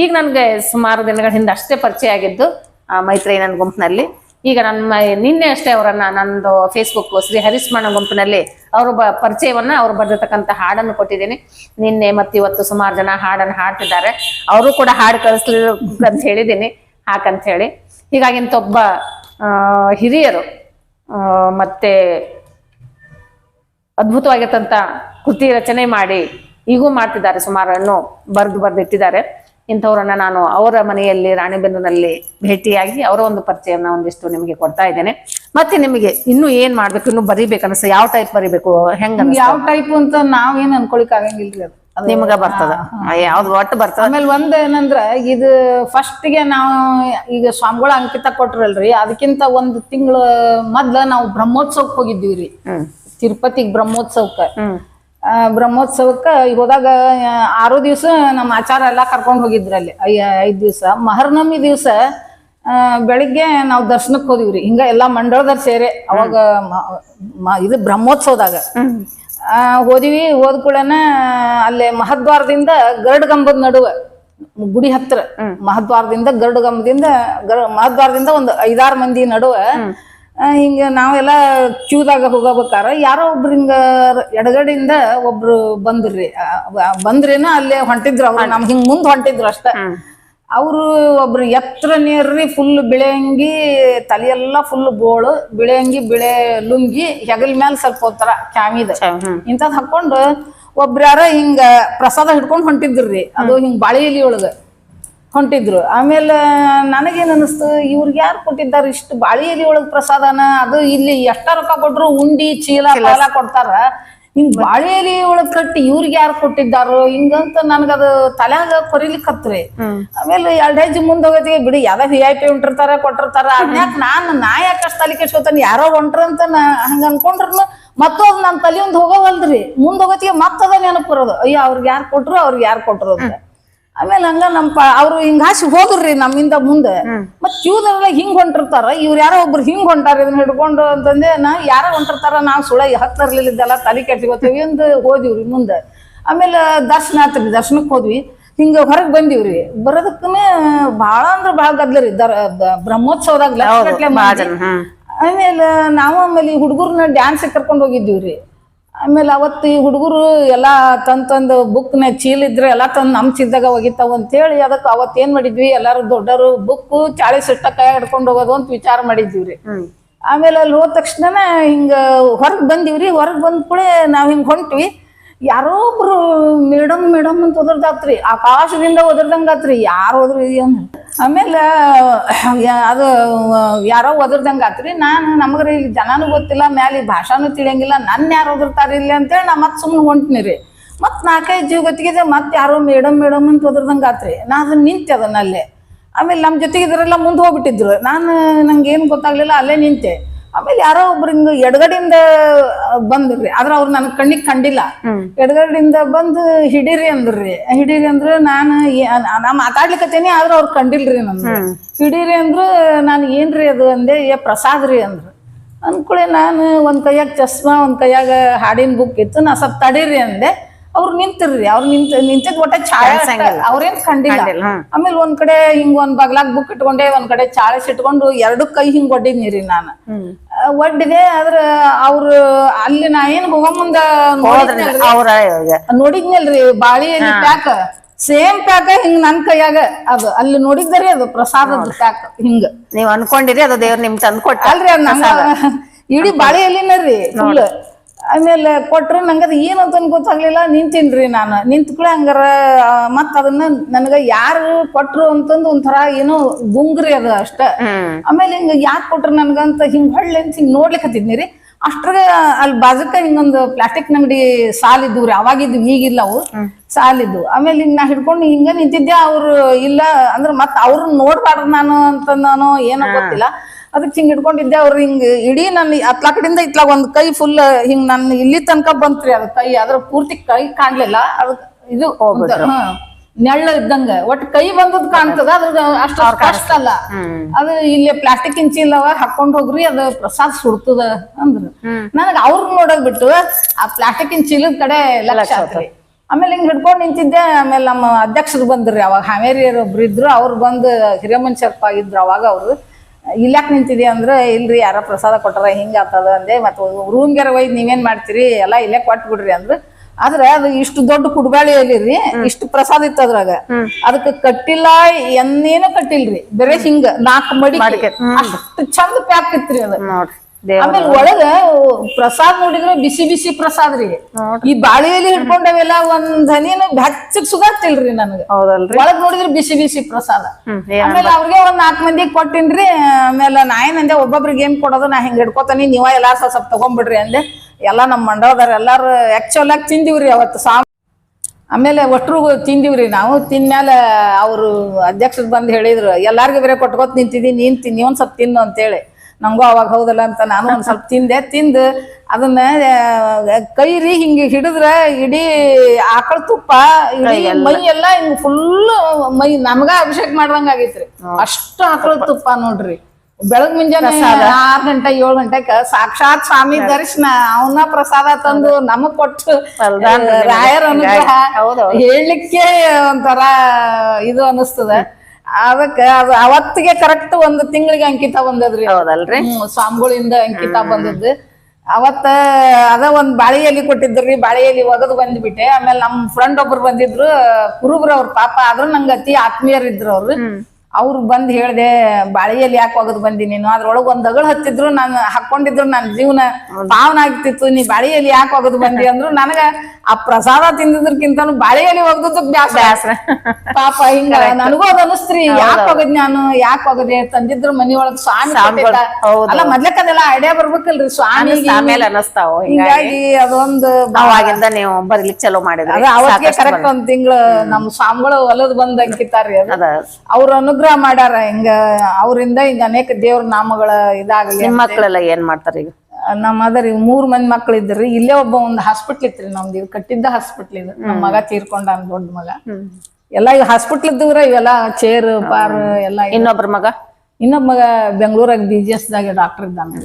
ಈಗ ನನ್ಗೆ ಸುಮಾರು ದಿನಗಳ ಹಿಂದೆ ಅಷ್ಟೇ ಪರಿಚಯ ಆಗಿದ್ದು, ಆ ಮೈತ್ರಿ ನನ್ನ ಗುಂಪಿನಲ್ಲಿ. ಈಗ ನನ್ನ ನಿನ್ನೆ ಅಷ್ಟೇ ಅವರನ್ನ ನಂದು ಫೇಸ್ಬುಕ್ ಶ್ರೀ ಹರಿಸ್ಮಣ್ಣ ಗುಂಪಿನಲ್ಲಿ ಅವರು ಬ, ಪರಿಚಯವನ್ನ ಅವ್ರು ಬರೆದಿರ್ತಕ್ಕಂಥ ಹಾಡನ್ನು ಕೊಟ್ಟಿದ್ದೀನಿ. ನಿನ್ನೆ ಮತ್ತು ಇವತ್ತು ಸುಮಾರು ಜನ ಹಾಡನ್ನು ಹಾಡ್ತಿದ್ದಾರೆ. ಅವರು ಕೂಡ ಹಾಡು ಕಳಿಸ್ಲಿ ಅಂತ ಹೇಳಿದ್ದೀನಿ ಹಾಕಂತ ಹೇಳಿ ಹೀಗಾಗಿ ಒಬ್ಬ ಹಿರಿಯರು ಮತ್ತೆ ಅದ್ಭುತವಾಗಿರ್ತಂಥ ಕೃತಿ ರಚನೆ ಮಾಡಿ ಈಗೂ ಮಾಡ್ತಿದ್ದಾರೆ ಸುಮಾರನ್ನು ಬರೆದು ಬರೆದಿಟ್ಟಿದ್ದಾರೆ ಇಂಥವ್ರನ್ನ ನಾನು ಅವರ ಮನೆಯಲ್ಲಿ ರಾಣಿಬೆನ್ನೂರಲ್ಲಿ ಭೇಟಿಯಾಗಿ ಅವರ ಒಂದು ಪರಿಚಯನ ಒಂದಿಷ್ಟು ನಿಮಗೆ ಕೊಡ್ತಾ ಇದ್ದೇನೆ. ಮತ್ತೆ ನಿಮಗೆ ಇನ್ನು ಏನ್ ಮಾಡ್ಬೇಕು ಇನ್ನು ಬರಿಬೇಕು ಅನ್ಸ ಯಾವ ಟೈಪ್ ಬರಿಬೇಕು ಹೆಂಗ ಯಾವ ಟೈಪ್ ಅಂತ ನಾವೇನ್ ಅನ್ಕೊಳಿಕ್ ಆಗಂಗಿಲ್ರಿ ನಿಮಗ ಬರ್ತದ? ಯಾವ್ದು ಒಟ್ಟು ಬರ್ತದ? ಆಮೇಲೆ ಒಂದ್ ಏನಂದ್ರ ಇದು ಫಸ್ಟ್ಗೆ ನಾವು ಈಗ ಸ್ವಾಮಿಗಳ ಅಂಕಿತ ಕೊಟ್ರಲ್ರಿ ಅದಕ್ಕಿಂತ ಒಂದು ತಿಂಗಳ ಮೊದ್ಲ ನಾವು ಬ್ರಹ್ಮೋತ್ಸವಕ್ಕೆ ಹೋಗಿದ್ದೀವ್ರಿ. ತಿರುಪತಿಗ್ ಬ್ರಹ್ಮೋತ್ಸವಕ್ಕೆ ಬ್ರಹ್ಮೋತ್ಸವಕ್ಕ ಹೋದಾಗ ಆರು ದಿವಸ ನಮ್ಮ ಆಚಾರ ಎಲ್ಲಾ ಹೋಗಿದ್ರು ಅಲ್ಲಿ ಐ ಐದು ದಿವಸ. ಮಹರ್ನಮಿ ದಿವಸ ಬೆಳಿಗ್ಗೆ ನಾವು ದರ್ಶನಕ್ಕೆ ಹೋದಿವ್ರಿ. ಹಿಂಗ ಎಲ್ಲಾ ಮಂಡಳದವ್ರು ಸೇರೆ ಅವಾಗ ಇದು ಬ್ರಹ್ಮೋತ್ಸವದಾಗ. ಹೋದಿವಿ. ಹೋದ ಕೂಡನ ಅಲ್ಲೇ ಮಹದ್ವಾರದಿಂದ ಗರುಡಗಂಬದ ನಡುವೆ ಗುಡಿ ಹತ್ರ ಮಹದ್ವಾರದಿಂದ ಗರುಡಗಂಬದಿಂದ ಗರ ಮಹದ್ವಾರದಿಂದ ಒಂದು ಐದಾರು ಮಂದಿ ನಡುವೆ ಹಿಂಗ ನಾವೆಲ್ಲ ಕ್ಯೂದಾಗ ಹೋಗಬೇಕಾರ ಯಾರೋ ಒಬ್ರು ಹಿಂಗ ಎಡಗಡೆಯಿಂದ ಒಬ್ರು ಬಂದ್ರಿ. ಬಂದ್ರೇನ ಅಲ್ಲೇ ಹೊಂಟಿದ್ರು ಅವ್ರು. ನಮ್ ಹಿಂಗ ಮುಂದ್ ಹೊಂಟಿದ್ರು ಅಷ್ಟ. ಅವರು ಒಬ್ರು ಎತ್ತರ ನೀರ್ರಿ ಫುಲ್ ಬಿಳೆ ಅಂಗಿ ತಲೆಯೆಲ್ಲ ಫುಲ್ ಬೋಳು ಬಿಳೆ ಅಂಗಿ ಬಿಳೆ ಲುಂಗಿ ಹೆಗಲ್ ಮ್ಯಾಲ ಸ್ವಲ್ಪ ಹೋಗ್ತಾರ ಕ್ಯಾಮಿದ ಇಂಥದ್ ಹಾಕೊಂಡು ಒಬ್ರ ಯಾರ ಹಿಂಗ ಪ್ರಸಾದ ಹಿಡ್ಕೊಂಡ್ ಹೊಂಟಿದ್ರಿ. ಅದು ಹಿಂಗ್ ಬಾಳೆ ಎಲಿ ಒಳಗ. ಹೊಂಟಿದ್ರು. ಆಮೇಲೆ ನನಗೇನು ಅನಿಸ್ತು ಇವ್ರಿಗೆ ಯಾರು ಕೊಟ್ಟಿದ್ದಾರೆ ಇಷ್ಟು ಬಾಳಿ ಎಲಿ ಒಳಗ್ ಪ್ರಸಾದನ? ಅದು ಇಲ್ಲಿ ಎಷ್ಟ ರೊಕ್ಕ ಕೊಟ್ರು ಉಂಡಿ ಚೀಲ ಪಾಲ ಕೊಡ್ತಾರ. ಹಿಂಗ್ ಬಾಳಿ ಎಲೆ ಒಳಗ್ ಕಟ್ಟಿ ಇವ್ರಿಗೆ ಯಾರು ಕೊಟ್ಟಿದ್ದಾರೋ ಹಿಂಗಂತ ನನಗದು ತಲ್ಯಾಗ ಕೊರಿಲಿಕ್ಕತ್ರಿ ಆಮೇಲೆ ಎರಡ್ ಹೆಜ್ಜೆ ಮುಂದೆ ಹೋಗೋದಿಗೆ ಬಿಡಿ ಯಾವ ವಿ ಐ ಪಿ ಹೊಂಟಿರ್ತಾರ ಕೊಟ್ಟಿರ್ತಾರ. ಅದ್ನ್ಯಾಕ್ ನಾನ್ ನಾ ಯಾಕೆ ಅಷ್ಟ್ ತಲೆ ಕೆಡ್ಸ್ಕೊತಾನೆ ಯಾರೋ ಹೊಂಟ್ರಂತ ನಾ ಹಂಗ ಅನ್ಕೊಂಡ್ರು ಮತ್ತು ಅದು ನನ್ ತಲೆ ಹೋಗೋವಲ್ರಿ ಮುಂದ್ ಹೋಗೋತಿಗೆ ಮತ್ತದ ನೆನಪು ಬರೋದು. ಅಯ್ಯೋ ಅವ್ರಿಗೆ ಯಾರು ಕೊಟ್ರು ಅವ್ರಿಗೆ ಯಾರು ಕೊಟ್ರು ಅಂತ. ಆಮೇಲೆ ಹಂಗ ನಮ್ಮ ಪ ಅವ್ರು ಹಿಂಗ ಹಾಸಿ ಹೋದ್ರಿ ನಮ್ಮಿಂದ ಮುಂದೆ. ಮತ್ ಕ್ಯೂದಲ್ಲ ಹಿಂಗ್ ಹೊಂಟಿರ್ತಾರ. ಇವ್ರು ಯಾರೋ ಒಬ್ರು ಹಿಂಗ್ ಹೊಂಟಾರ ಇದನ್ನ ಹಿಡ್ಕೊಂಡು ಅಂತಂದೆ ನಾ ಯಾರೋ ಹೊಂಟಿರ್ತಾರ ನಾವ್ ಸುಳ ಹತ್ತರ್ಲಿದ್ದೆಲ್ಲ ತಲೆ ಕೆಟ್ಟಿಗೋತೀವಿ ಅಂತ ಹೋದಿವ್ರಿ ಮುಂದೆ. ಆಮೇಲೆ ದರ್ಶನ ಆತ್ರಿ ದರ್ಶನಕ್ಕೆ ಹೋದ್ವಿ. ಹಿಂಗ ಹೊರಗ್ ಬಂದಿವ್ರಿ. ಬರೋದಕ್ಕನೆ ಭಾಳ ಅಂದ್ರ ಬಹಳ ಗದ್ಲರಿ. ದರ್ ಬ್ರಹ್ಮೋತ್ಸವದಾಗ್ಲೇ ಬ್ರಹ್ಮೋತ್ಸವದಾಗ ಲಕ್ಷಗಟ್ಲೆ ಆಮೇಲೆ ನಾವು ಆಮೇಲೆ ಹುಡುಗರ್ನ ಡ್ಯಾನ್ಸ್ ಕರ್ಕೊಂಡು ಹೋಗಿದ್ದೀವ್ರಿ. ಆಮೇಲೆ ಅವತ್ತು ಈ ಹುಡುಗರು ಎಲ್ಲಾ ತಂದ್ ತಂದು ಬುಕ್ನ ಚೀಲ ಇದ್ರೆ ಎಲ್ಲಾ ತಂದು ನಮ್ ಚೀಲ್ದಾಗ ಒಗಿತಾವ ಅಂತೇಳಿ ಅದಕ್ಕೆ ಅವತ್ತು ಏನ್ ಮಾಡಿದ್ವಿ? ಎಲ್ಲಾರು ದೊಡ್ಡವರು ಬುಕ್ಕು ಚಾಳಿ ಸಿಟ್ಟ ಕೈ ಹಿಡ್ಕೊಂಡು ಹೋಗೋದು ಅಂತ ವಿಚಾರ ಮಾಡಿದ್ವಿ ರೀ ಆಮೇಲೆ ಅಲ್ಲಿ ಹೋದ ತಕ್ಷಣ ಹಿಂಗ ಹೊರಗ್ ಬಂದಿವ್ರಿ. ಹೊರಗೆ ಬಂದ ಕೂಡ ನಾವು ಹಿಂಗೆ ಹೊಂಟ್ವಿ. ಯಾರೋ ಒಬ್ರು ಮೇಡಮ್ ಮೇಡಮ್ ಅಂತ ಒದರ್ದಾತ್ರಿ. ಆಕಾಶದಿಂದ ಒದರ್ದಂಗಾತ್ರಿ. ಯಾರು ಹೋದ್ರು ಇದೆಯೋ ಆಮೇಲೆ ಅದು, ಯಾರೋ ಒದರ್ದಂಗಾತ್ರಿ. ನಾನು ನಮಗ್ರಿ ಇಲ್ಲಿ ಜನನೂ ಗೊತ್ತಿಲ್ಲ, ಮ್ಯಾಲೆ ಭಾಷಾನು ತಿಳಿಯಂಗಿಲ್ಲ. ನನ್ನ ಯಾರು ಒದರ್ತಾರ ಇಲ್ಲಿ ಅಂತೇಳಿ ನಾ ಮತ್ತೆ ಸುಮ್ಮನೆ ಹೊಂಟ್ನಿ ರೀ. ಮತ್ ನಾಲ್ಕೈದು ಜೀವ ಗೊತ್ತಿಗೆ ಮತ್ತೆ ಯಾರೋ ಮೇಡಮ್ ಮೇಡಮ್ ಅಂತ ಒದರ್ದಂಗಾತ್ರಿ. ನಾ ಅದನ್ನ ನಿಂತೆ ಅದನ್ನ ಅಲ್ಲೇ ಆಮೇಲೆ ನಮ್ಮ ಜೊತೆಗೆ ಇದ್ರೆಲ್ಲ ಮುಂದೆ ಹೋಗ್ಬಿಟ್ಟಿದ್ರು. ನಾನು ನಂಗೆ ಏನು ಗೊತ್ತಾಗ್ಲಿಲ್ಲ, ಅಲ್ಲೇ ನಿಂತೆ. ಆಮೇಲೆ ಯಾರೋ ಒಬ್ರು ಹಿಂಗ ಎಡಗಡೆಯಿಂದ ಬಂದ್ರಿ. ಆದ್ರ ಅವ್ರು ನನ್ ಕಣ್ಣಿಗೆ ಕಂಡಿಲ್ಲ. ಎಡಗಡೆಯಿಂದ ಬಂದು ಹಿಡೀರಿ ಅಂದ್ರಿ. ಹಿಡೀರಿ ಅಂದ್ರ ನಾನು ನಾ ಮಾತಾಡ್ಲಿಕತ್ತೇನಿ ಆದ್ರ ಅವ್ರು ಕಂಡಿಲ್ರಿ ನನ್ ಹಿಡೀರಿ ಅಂದ್ರ ನಾನು ಏನ್ರಿ ಅದು ಅಂದೆ ಏ ಪ್ರಸಾದ್ ರೀ ಅಂದ್ರು. ಅಂದ್ಕೂಳೆ ನಾನು ಒಂದ್ ಕೈಯಾಗ ಚಸ್ಮಾ ಒಂದ್ ಕೈಯಾಗ ಹಾಡಿನ ಬುಕ್ ಇತ್ತು ನಾ ಸ್ವಲ್ಪ ತಡೀರಿ ಅಂದೆ. ಅವ್ರು ನಿಂತಿರ್ರಿ ಅವ್ರು ನಿಂತ ನಿಂತಿದ್ ಒಟ್ಟ ಚಾಳೆ. ಅವ್ರೇನ್ ಕಂಡಿಲ್ಲ. ಆಮೇಲೆ ಒಂದ್ ಕಡೆ ಹಿಂಗ್ ಒಂದ್ ಬಗ್ಲಾಗ್ ಬುಕ್ ಇಟ್ಕೊಂಡೆ ಒಂದ್ ಕಡೆ ಚಾಳಸ್ ಇಟ್ಕೊಂಡು ಎರಡು ಕೈ ಹಿಂಗ್ ಒಡ್ಡಿದ್ನಿರಿ ನಾನು. ಒಡ್ಡಿದೆ ಆದ್ರ ಅವ್ರ ಅಲ್ಲಿ ನಾ ಏನ್ ಹೋಗೋ ಮುಂದ ನೋಡಿದ್ನಲ್ರಿ? ಬಾಳಿ ಪ್ಯಾಕ್ ಸೇಮ್ ಪ್ಯಾಕ್ ಹಿಂಗ್ ನನ್ ಕೈಯಾಗ. ಅದು ಅಲ್ಲಿ ನೋಡಿದ್ದರಿ ಅದು ಪ್ರಸಾದದ ಪ್ಯಾಕ್ ಹಿಂಗ. ನೀವ್ ಅನ್ಕೊಂಡಿರಿ ಅದು ದೇವ್ರ ನಿಮ್ ತಂದ್ಕೊಟ್ಟ ಅಲ್ರಿ ಇಡೀ ಬಾಳಿ ಎಲ್ಲಿನ ರೀ ಆಮೇಲೆ ಕೊಟ್ರು ನಂಗೆ ಅದು ಏನು ಅಂತ ಗೊತ್ತಾಗ್ಲಿಲ್ಲ ನಿಂತೀನ್ರಿ ನಾನು. ನಿಂತ್ಕೊಳ್ಳೆ ಹಂಗಾರ ಮತ್ತ ಅದನ್ನ ನನಗ ಯಾರು ಕೊಟ್ರು ಅಂತಂದು ಒಂಥರ ಏನೋ ಗುಂಗ್ರಿ ಅದು ಅಷ್ಟ. ಆಮೇಲೆ ಹಿಂಗ ಯಾಕೆ ಕೊಟ್ರು ನನ್ಗಂತ ಹಿಂಗ್ ಹೊಳ್ಳಿ ಅಂತ ಹಿಂಗ್ ನೋಡ್ಲಿಕ್ಕೆ ಹತ್ತಿದ್ನಿ ರೀ. ಅಷ್ಟ್ರಾಗ ಅಲ್ಲಿ ಬಾಜುಕ ಹಿಂಗೊಂದು ಪ್ಲಾಸ್ಟಿಕ್ ನಂಗಡಿ ಸಾಲ್ ಇದ್ವು ರೀ ಅವಾಗಿದ್ವು ಈಗಿಲ್ಲ ಅವು. ಸಾಲಿದ್ವು ಆಮೇಲೆ ಹಿಂಗ್ ನಾ ಹಿಡ್ಕೊಂಡು ಹಿಂಗ ನಿಂತಿದ್ದೆ ಅವ್ರು ಇಲ್ಲ ಅಂದ್ರ ಮತ್ ಅವ್ರನ್ನ ನೋಡ್ಬಾರ್ದು ನಾನು ಅಂತ ನಾನು ಏನೋ ಗೊತ್ತಿಲ್ಲ. ಅದಕ್ಕೆ ಹಿಂಗ್ ಹಿಡ್ಕೊಂಡಿದ್ದೆ ಅವ್ರು ಹಿಂಗ್ ಇಡೀ ನನ್ನ ಅತ್ಲಾ ಕಡೆಯಿಂದ ಇತ್ಲಾಗ ಒಂದ್ ಕೈ ಫುಲ್ ಹಿಂಗ್ ನನ್ ಇಲ್ಲಿ ತನಕ ಬಂತ್ರಿ ಅದ್ ಕೈ ಅದ್ರ ಪೂರ್ತಿ ಕೈ ಕಾಣ್ಲಿಲ್ಲ ಅದಕ್ ಇದು ನೆಳ್ಳ ಇದ್ದಂಗ ಒಟ್ ಕೈ ಬಂದದ್ ಕಾಣ್ತದ ಅದ್ರ ಅಷ್ಟ ಕಷ್ಟ ಅಲ್ಲ. ಅದು ಇಲ್ಲಿ ಪ್ಲಾಸ್ಟಿಕ್ ಚೀಲವ ಹಾಕೊಂಡ್ ಹೋಗ್ರಿ ಅದ ಪ್ರಸಾದ್ ಸುಡ್ತದ ಅಂದ್ರ. ನನಗ ಅವ್ರ ನೋಡೋದ್ ಬಿಟ್ಟು ಆ ಪ್ಲಾಸ್ಟಿಕ್ ಚೀಲದ ಕಡೆ ಲಕ್ಷ ಆತ್ರಿ. ಆಮೇಲೆ ಹಿಂಗ್ ಹಿಡ್ಕೊಂಡ್ ನಿಂತಿದ್ದೆ ಆಮೇಲೆ ನಮ್ಮ ಅಧ್ಯಕ್ಷರು ಬಂದ್ರಿ ಅವಾಗ ಹಾವೇರಿಯರ್ ಒಬ್ರು ಇದ್ರು ಅವ್ರು ಬಂದು ಶರ್ಪ ಇದ್ರು ಅವಾಗ ಅವ್ರು. ಇಲ್ಯಾಕ್ ನಿಂತಿದೆ ಅಂದ್ರೆ ಇಲ್ರಿ ಯಾರ ಪ್ರಸಾದ ಕೊಟ್ಟಾರ ಹಿಂಗ ಆತದ ಅಂದೆ. ಮತ್ತೆ ರೂಮ್ಗೆರ ಒಯ್ದು ನೀವೇನ್ ಮಾಡ್ತೀರಿ? ಎಲ್ಲ ಇಲ್ಲೇ ಕೊಟ್ಟು ಬಿಡ್ರಿ ಅಂದ್ರೆ. ಆದ್ರೆ ಅದು ಇಷ್ಟು ದೊಡ್ಡ ಕುಡ್ಬಾಳಿಯಲ್ಲಿ ರೀ ಇಷ್ಟು ಪ್ರಸಾದ ಇತ್ತು ಅದ್ರಾಗ. ಅದಕ್ಕೆ ಕಟ್ಟಿಲ್ಲ ಎನ್ನೇನು ಕಟ್ಟಿಲ್ರಿ. ಬೇರೆ ಹಿಂಗ ನಾಲ್ಕು ಮಡಿ ಅಷ್ಟು ಚಂದ ಪ್ಯಾಕ್ ಇತ್ರಿ ಅದು. ನೋಡ್ರಿ. ಆಮೇಲೆ ಒಳಗ ಪ್ರಸಾದ್ ನೋಡಿದ್ರೆ ಬಿಸಿ ಬಿಸಿ ಪ್ರಸಾದ್ ರೀ. ಈ ಬಾಳಿಯಲ್ಲಿ ಎಲೆ ಹಿಡ್ಕೊಂಡವೆಲ್ಲ ಒಂದ್ ಹನಿನು ಬೆಚ್ಚಗ್ ಸುಗಾತಿಲ್ರಿ ನನಗ. ಒಳಗ್ ನೋಡಿದ್ರೆ ಬಿಸಿ ಬಿಸಿ ಪ್ರಸಾದ. ಆಮೇಲೆ ಅವ್ರಿಗೆ ಒಂದ್ ನಾಲ್ಕ್ ಮಂದಿಗೆ ಕೊಟ್ಟಿನ್ರಿ ಆಮೇಲೆ ನಾ ಏನಂದೆ ಒಬ್ಬೊಬ್ರಿಗೆ ಏನ್ ಕೊಡೋದು ನಾ ಹಿಂಗ್ ಹಿಡ್ಕೊತಾನಿ ನೀವ ಎಲ್ಲಾ ಸ್ವಲ್ಪ ಸ್ವಲ್ಪ ತಗೊಂಡ್ಬಿಡ್ರಿ ಅಂದೆ. ಎಲ್ಲಾ ನಮ್ ಮಂಡಳದಾರ ಎಲ್ಲಾರು ಆಕ್ಚುಲ್ ಆಗಿ ತಿಂದಿವ್ರಿ ಅವತ್ತು ಸಾ ಆಮೇಲೆ ಒಟ್ರು ತಿಂದಿವ್ರಿ ನಾವು ತಿಂದ್ಮೇಲೆ ಅವರು ಅಧ್ಯಕ್ಷರು ಬಂದು ಹೇಳಿದ್ರು ಎಲ್ಲಾರ್ಗು ಬೇರೆ ಕೊಟ್ಕೋತ ನಿಂತಿದ್ದೀನಿ ನೀನ್ ತಿನ್ನಿ ಒಂದ್ ಸ್ವಲ್ಪ ತಿನ್ನು ಅಂತೇಳಿ. ನಂಗೂ ಅವಾಗ ಹೌದಲ್ಲ ಅಂತ ನಾನು ಒಂದು ಸ್ವಲ್ಪ ತಿಂದೆ ತಿಂದು ಅದನ್ನ ಕೈರಿ ಹಿಂಗ ಹಿಡಿದ್ರ ಇಡೀ ಆಕಳ ತುಪ್ಪ ಇಡೀ ಮೈ ಎಲ್ಲಾ ಹಿಂಗ್ ಫುಲ್ ಮೈ ನಮ್ಗ ಅಭಿಷೇಕ ಮಾಡ್ದಂಗ ಆಗೈತ್ರಿ. ಅಷ್ಟು ಆಕಳ ತುಪ್ಪ ನೋಡ್ರಿ. ಬೆಳಗ್ ಮುಂಜಾನೆ ಆರ್ ಗಂಟೆ ಏಳು ಗಂಟೆಕ ಸಾಕ್ಷಾತ್ ಸ್ವಾಮಿ ದರ್ಶನ ಅವನ ಪ್ರಸಾದ ತಂದು ನಮಗ್ ಕೊಟ್ಟು ರಾಯರ ಅನುಗ್ರಹ. ಹೇಳಲಿಕ್ಕೆ ಒಂಥರ ಇದು ಅನಿಸ್ತದ. ಅದಕ್ಕ ಅದ ಅವತ್ತಿಗೆ ಕರೆಕ್ಟ್ ಒಂದು ತಿಂಗಳಿಗೆ ಅಂಕಿತ ಬಂದದ್ರಿ. ಹೌದಲ್ರಿ? ಸ್ವಾಮಿಗಳಿಂದ ಅಂಕಿತ ಬಂದದ್ದು. ಅವತ್ತ ಅದ ಒಂದ್ ಬಾಳೆ ಎಲಿ ಕೊಟ್ಟಿದ್ರಿ ಬಾಳೆ ಎಲಿ ಒಗದು ಬಂದ್ಬಿಟ್ಟೆ. ಆಮೇಲೆ ನಮ್ ಫ್ರೆಂಡ್ ಒಬ್ರು ಬಂದಿದ್ರು ಕುರುಬ್ರು ಅವ್ರ ಪಾಪ. ಆದ್ರೂ ನಂಗೆ ಅತಿ ಆತ್ಮೀಯರಿದ್ರು ಅವ್ರು. ಅವ್ರು ಬಂದು ಹೇಳ್ದೆ ಬಾಳೆಯಲ್ಲಿ ಯಾಕೆ ಒಗದು ಬಂದಿ ನೀನು? ಅದ್ರೊಳಗೆ ಒಂದ್ ದಗಳ ಹತ್ತಿದ್ರು ನಾನು ಹಾಕೊಂಡಿದ್ರು ನನ್ನ ಜೀವನ ಪಾವನ ಆಗ್ತಿತ್ತು. ನೀ ಬಾಳೆಯಲ್ಲಿ ಯಾಕೆ ಒಗದು ಬಂದಿ? ಅಂದ್ರು ನನಗ ಆ ಪ್ರಸಾದ ತಿಂದಿದ್ರಕ್ಕಿಂತ ಬಾಳೆಯಲ್ಲಿ ಒಗದಕ್ ಬ್ಯಾಸ್ರ. ಪಾಪ ಹಿಂಗ ನನಗೂ ಅದ ಅನಸ್ತ್ರಿ ಯಾಕೆ ಒಗದ್ ನಾನು? ಯಾಕೆ ಹೋಗದೆ ತಂದಿದ್ರು ಮನಿ ಒಳಗ್ ಸ್ವಾಮಿ. ಅಲ್ಲ ಮೊದ್ಲಕ್ಕ ಅದೆಲ್ಲ ಐಡಿಯಾ ಬರ್ಬೇಕಲ್ರಿ ಸ್ವಾಮಿ ಆಮೇಲೆ ಹೀಗಾಗಿ. ಹಿಂಗಾಗಿ ಅದೊಂದು ಅವಾಗಿಂದ ನೀವು ಬರ್ಲಿಕ್ಕೆ ಚಲೋ ಮಾಡಿದ್ರೆ. ಅವತ್ತಿಗೆ ಕರೆಕ್ಟ್ ಒಂದ್ ತಿಂಗಳು ನಮ್ ಸ್ವಾಮಿಗಳು ಹೊಲದ್ ಬಂದ್ ಅಂಕಿತಾರ್ರಿ ಅದು. ಅದ. ಅವ್ರ ಅನುಗ್ರಹ ಮಾಡ್ಯಾರ. ಹಿಂಗ ಅವರಿಂದ ಹಿಂಗ ಅನೇಕ ದೇವ್ರ ನಾಮಗಳ ಇದಾಗಲಿ ನಿಮ್ ಮಕ್ಳೆಲ್ಲ ಏನ್ ಮಾಡ್ತಾರ ಈಗ? ನಮ್ಮ ಅದರಿ ಮೂರ್ ಮಂದಿ ಮಕ್ಳು ಇದ್ರಿ. ಇಲ್ಲೇ ಒಬ್ಬ ಒಂದ್ ಹಾಸ್ಪಿಟ್ಲ್ ಇತ್ರಿ ನಮ್ದು. ಇವ್ ಕಟ್ಟಿದ್ದ ಹಾಸ್ಪಿಟ್ಲ್ ಇದು. ನಮ್ಮ ಮಗ ತೀರ್ಕೊಂಡ ದೊಡ್ಡ ಮಗ. ಎಲ್ಲ ಈಗ ಹಾಸ್ಪಿಟ್ಲ್ ಇದ್ದವ್ರ ಇವೆಲ್ಲ ಚೇರ್ ಪಾರ್ ಎಲ್ಲ. ಇನ್ನೊಬ್ರ ಮಗ? ಇನ್ನೊಬ್ಬ ಮಗ ಬೆಂಗಳೂರಾಗ ಬಿ ಜಿ ಎಸ್ ದಾಗ ಡಾಕ್ಟರ್ ಇದ್ದಾನೆ.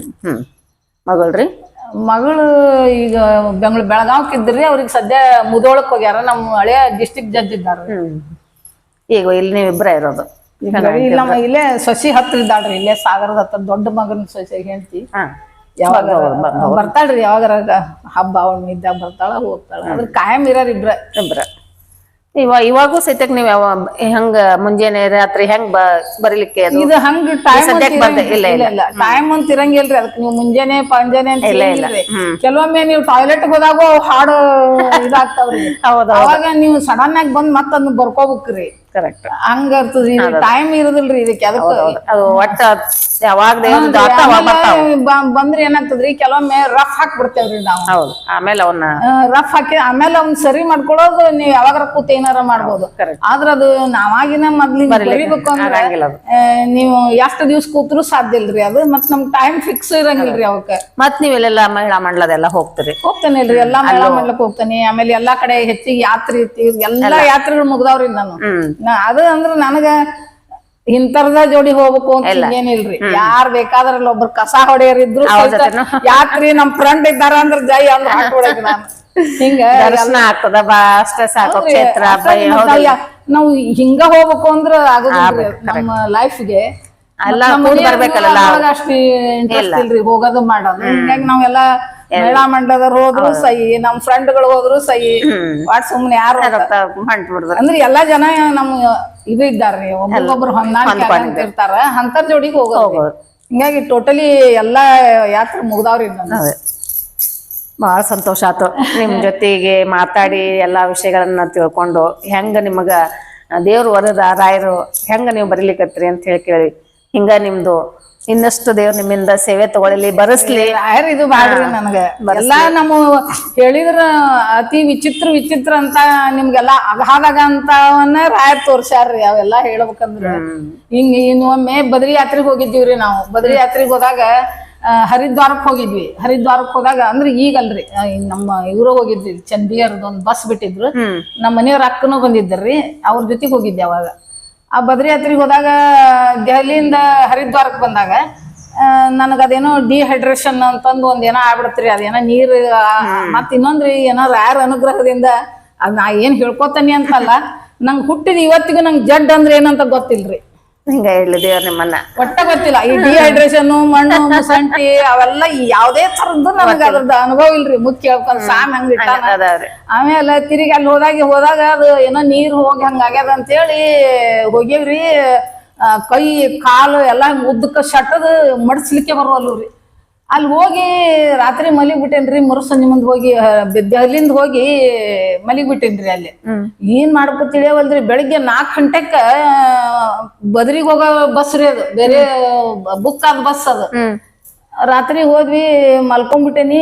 ಮಗಳ್ರಿ? ಮಗಳು ಈಗ ಬೆಂಗಳೂರು ಬೆಳಗಾವ್ಕ್ ಇದ್ರಿ. ಅವ್ರಿಗೆ ಸದ್ಯ ಮುದೋಳಕ್ ಹೋಗ್ಯಾರ. ನಮ್ಮ ಹಳೆಯ ಡಿಸ್ಟಿಕ್ ಜಡ್ಜ್ ಇದ್ದಾರ ಈಗ ಇಲ್ಲಿ ನೀವಿಬ್ರ ಇರೋದು. ಇಲ್ಲ ಇಲ್ಲೇ ಸಸಿ ಹತ್ರ ಇದ್ದಾಳ್ರಿ ಇಲ್ಲೇ ಸಾಗರದ ಹತ್ರ ದೊಡ್ಡ ಮಗನ ಸಸಿ ಹೇಳ್ತಿ ಯಾವಾಗ ಬರ್ತಾಳ್ರಿ ಯಾವಾಗ ಹಬ್ಬ ಅವಳ ಇದ್ದಾಗ ಬರ್ತಾಳ ಹೋಗ್ತಾಳ. ಅದ್ರ ಕಾಯಂ ಇರಾರ ಇಬ್ರ. ಇಬ್ರ. ಇವ ಇವಾಗೂ ಸಹಿತಕ್ ನೀವ್ ಯಾವ ಹೆಂಗ ಮುಂಜಾನೆ ರಾತ್ರಿ ಹೆಂಗ್ ಬರಿಲಿಕ್ಕೆ ಇದು ಹಂಗ ಟೈಮ್ ಇಲ್ಲ ಇಲ್ಲ. ಟೈಮ್ ಅಂತ ಇರಂಗಿಲ್ರಿ ಅದಕ್ಕೆ ನೀವು ಮುಂಜಾನೆ ಪಂಜಾನೆ ಅಂತ ಇಲ್ಲ, ಇಲ್ಲ. ಕೆಲವೊಮ್ಮೆ ನೀವು ಟಾಯ್ಲೆಟ್ ಹೋದಾಗ ಹಾಡು ಇದಾಗ್ತಾವ್ರಿ. ಅವಾಗ ನೀವು ಸಡನ್ ಆಗಿ ಬಂದ್ ಮತ್ತ ಅದನ್ನ ಬರ್ಕೋಬೇಕ್ರಿ. ಕರೆಕ್ಟ್ ಹಂಗ ಟೈಮ್ ಇರೋದಿಲ್ರಿ ಇದಕ್ಕೆ ಅದು ಒಟ್ಟ ಯಾವಾಗ ಬಂದ್ರೆ ಏನಾಗ್ತದ್ರಿ ಕೆಲವೊಮ್ಮೆ ರಫ್ ಹಾಕ್ಬಿಡ್ತೇವ್ರಿ ನಾವು. ಹೌದು ಆಮೇಲೆ ಅವನ್ನ ರಫ್ ಹಾಕಿ ಆಮೇಲೆ ಅವ್ನ ಸರಿ ಮಾಡ್ಕೊಳ್ಳೋದು ನೀವ್ ಯಾವಾಗ ಕೂತ ಏನಾರ ಮಾಡ್ಬೋದು. ಆದ್ರ ಅದು ನಾವಾಗಿನ ಮೊದ್ಲಿಗೆ ಬರಿಬೇಕು ಅಂದ್ರೆ ನೀವು ಎಷ್ಟು ದಿವ್ಸ ಕೂತ್ರು ಸಾಧ್ಯ ಇಲ್ರಿ ಅದು ಮತ್ ನಮ್ ಟೈಮ್ ಫಿಕ್ಸ್ ಇರಂಗಿಲ್ರಿ ಅವಕ್ಕ. ಮತ್ ನೀವೆಲ್ಲ ಮಹಿಳಾ ಮಂಡಲದೆಲ್ಲ ಹೋಗ್ತೀರಿ? ಹೋಗ್ತಾನೆ ಇಲ್ರಿ ಎಲ್ಲಾ ಮಹಿಳಾ ಮಂಡಲಕ್ಕೆ ಹೋಗ್ತಾನೆ ಆಮೇಲೆ ಎಲ್ಲಾ ಕಡೆ ಹೆಚ್ಚಿಗೆ ಯಾತ್ರೆ ಐತಿ ಎಲ್ಲಾ ಯಾತ್ರೆಗಳು ಮುಗ್ದಾವ್ರಿ ನಾನು. ನಾ ಅದು ಅಂದ್ರ ನನಗ ಇಂತರ್ದ ಜೋಡಿ ಹೋಗ್ಬೇಕು ಅಂತ ಏನಿಲ್ರಿ. ಯಾರ್ ಬೇಕಾದ್ರಲ್ಲಿ ಒಬ್ರು ಕಸ ಹೊಡೆಯರ್ ಇದ್ರು ಸಹಿತ ಯಾತ್ರಿ ನಮ್ ಫ್ರೆಂಡ್ ಇದ್ದಾರ ಅಂದ್ರ ಜೈ ಅಂದ್ರ ನಾನು. ಹಿಂಗ ದರ್ಶನ ಆಗ್ತದ ಅಷ್ಟೇ ಸಾಕು ಕ್ಷೇತ್ರ ನಾವು ಹಿಂಗ ಹೋಗ್ಬೇಕು ಅಂದ್ರ ಆಗೋದಿಲ್ರಿ. ನಮ್ಮ ಲೈಫ್ಗೆ ಅಲ್ಲ ಅಷ್ಟು ಇಂಟ್ರೆಸ್ಟ್ ಇಲ್ರಿ ಹೋಗೋದು ಮಾಡೋದು. ಹಿಂಗಾಗಿ ನಾವೆಲ್ಲ ಮೇಳಾ ಮಂಡಲದವ್ರು ಹೋದ್ರು ಸಹಿ ನಮ್ ಫ್ರೆಂಡ್ಗಳು ಹೋದ್ರು ಸಹಿ ವಾಟ್ ಸುಮ್ನೆ ಯಾರು ಅಂದ್ರೆ ಎಲ್ಲಾ ಜನ ನಮ್ ಇದು ಇದ್ದಾರ್ರಿ ಒಬ್ಬೊಬ್ರು ಹೊಂದಾಣಿಕೆ ಅಂತ ಇರ್ತಾರ ಅಂತರ್ ಜೋಡಿಗೆ ಹೋಗೋದು. ಹಿಂಗಾಗಿ ಟೋಟಲಿ ಎಲ್ಲಾ ಯಾತ್ರೆ ಮುಗ್ದಾವ್ರಿ. ಅದೇ. ಬಹಳ ಸಂತೋಷ ಆಯ್ತು ನಿಮ್ ಜೊತೆಗೆ ಮಾತಾಡಿ ಎಲ್ಲಾ ವಿಷಯಗಳನ್ನ ತಿಳ್ಕೊಂಡು ಹೆಂಗ ನಿಮಗ ದೇವ್ರ ವರದ ರಾಯರು ಹೆಂಗ ನೀವು ಬರೀಲಿಕತ್ರಿ ಅಂತ ಹೇಳಿ ಕೇಳಿ. ಹಿಂಗ ನಿಮ್ದು ಇನ್ನಷ್ಟು ದೇವ್ರ ನಿಮ್ಮಿಂದ ಸೇವೆ ತಗೊಳ್ಳಿ ಬರಸ್ಲಿ. ಇದು ಬಾಡ್ರಿ ನನಗ? ಎಲ್ಲಾ ನಮ್ಮ ಹೇಳಿದ್ರ ಅತಿ ವಿಚಿತ್ರ ವಿಚಿತ್ರ ಅಂತ ನಿಮ್ಗೆಲ್ಲಾ ಅಗಾದಾಗ ಅಂತವನ್ನ ರಾಯರ್ ತೋರ್ಸ್ಯಾರ್ರಿ ಅವೆಲ್ಲಾ ಹೇಳ್ಬೇಕಂದ್ರ. ಹಿಂಗ ಇನ್ನೊಮ್ಮೆ ಬದ್ರಿ ಯಾತ್ರೆಗೆ ಹೋಗಿದ್ದೀವ್ರಿ ನಾವು. ಬದ್ರಿ ಯಾತ್ರೆಗೆ ಹೋದಾಗ ಆ, ಹರಿದ್ವಾರಕ್ ಹೋಗಿದ್ವಿ. ಹರಿದ್ವಾರಕ್ ಹೋದಾಗ ಅಂದ್ರೆ ಈಗಲ್ರಿ ನಮ್ಮ ಇವ್ರು ಹೋಗಿದ್ವಿ ಚಂದಿಯರ್ದು ಒಂದ್ ಬಸ್ ಬಿಟ್ಟಿದ್ರು ನಮ್ಮ ಮನೆಯವ್ರ ಅಕ್ಕನೂ ಬಂದಿದ್ದರ್ರಿ ಅವ್ರ ಜೊತೆಗೆ ಹೋಗಿದ್ದೆ ಅವಾಗ. ಆ ಬದ್ರಿ ಯಾತ್ರೆಗೆ ಹೋದಾಗ ದೆಹಲಿಯಿಂದ ಹರಿದ್ವಾರಕ್ಕೆ ಬಂದಾಗ ನನಗೆ ಅದೇನೋ ಡಿಹೈಡ್ರೇಷನ್ ಅಂತಂದು ಒಂದು ಏನೋ ಆಗ್ಬಿಡತ್ರಿ ಅದೇನೋ ನೀರು ಮತ್ ಇನ್ನೊಂದ್ರಿ ಏನೋ ಯಾರ ಅನುಗ್ರಹದಿಂದ ಅದ್ ನಾ ಏನ್ ಹೇಳ್ಕೊತಾನಿ ಅಂತಲ್ಲ ನಂಗೆ ಹುಟ್ಟಿದ ಇವತ್ತಿಗೂ ನಂಗೆ ಜಡ್ ಅಂದ್ರೆ ಏನಂತ ಗೊತ್ತಿಲ್ರಿ. ಹಿಂಗ ಹೇಳಿ ದೇವ್ರ ನಿಮ್ಮನ್ನ. ಒಟ್ಟ ಗೊತ್ತಿಲ್ಲ. ಈ ಡಿಹೈಡ್ರೇಷನ್ ಮಣ್ಣು ಮುಸಂಟಿ ಅವೆಲ್ಲ ಯಾವ್ದೇ ತರದ್ದು ನಮ್ಗೆ ಅದ್ರದ್ದು ಅನುಭವ ಇಲ್ರಿ. ಮುಖ್ಯ ಹೇಳ್ಕೊಂಡು ಸಾಮ್ ಹಂಗ ಆಮೇಲೆ ತಿರುಗಿ ಅಲ್ಲಿ ಹೋದಾಗ ಹೋದಾಗ ಅದು ಏನೋ ನೀರ್ ಹೋಗಿ ಹಂಗಾಗ್ಯದ ಅಂತೇಳಿ ಹೋಗ್ಯವ್ರಿ ಕೈ ಕಾಲು ಎಲ್ಲ ಉದ್ದಕ್ಕ ಶಟ್ಟದ ಮಡ್ಸ್ಲಿಕ್ಕೆ ಬರುವಲ್ಲು ರೀ ಅಲ್ಲಿ ಹೋಗಿ ರಾತ್ರಿ ಮಲಿಗ್ ಬಿಟ್ಟೇನ್ರಿ ಮರು ಮುಂದ್ ಹೋಗಿ ಅಲ್ಲಿಂದ ಹೋಗಿ ಮಲಿಗ್ ಬಿಟ್ಟೇನ್ರಿ ಅಲ್ಲಿ ಏನ್ ಮಾಡ್ಕೊ ತಿಳಿಯವಲ್ರಿ ಬೆಳಿಗ್ಗೆ ನಾಲ್ಕು ಗಂಟೆಕ್ಕ ಬದ್ರಿಗ್ ಹೋಗೋ ಬಸ್ ರೀ ಅದು. ಬೇರೆ ಬುಕ್ ಆದ ಬಸ್ ಅದು. ರಾತ್ರಿ ಹೋದ್ವಿ ಮಲ್ಕೊಂಡ್ಬಿಟ್ಟೇನಿ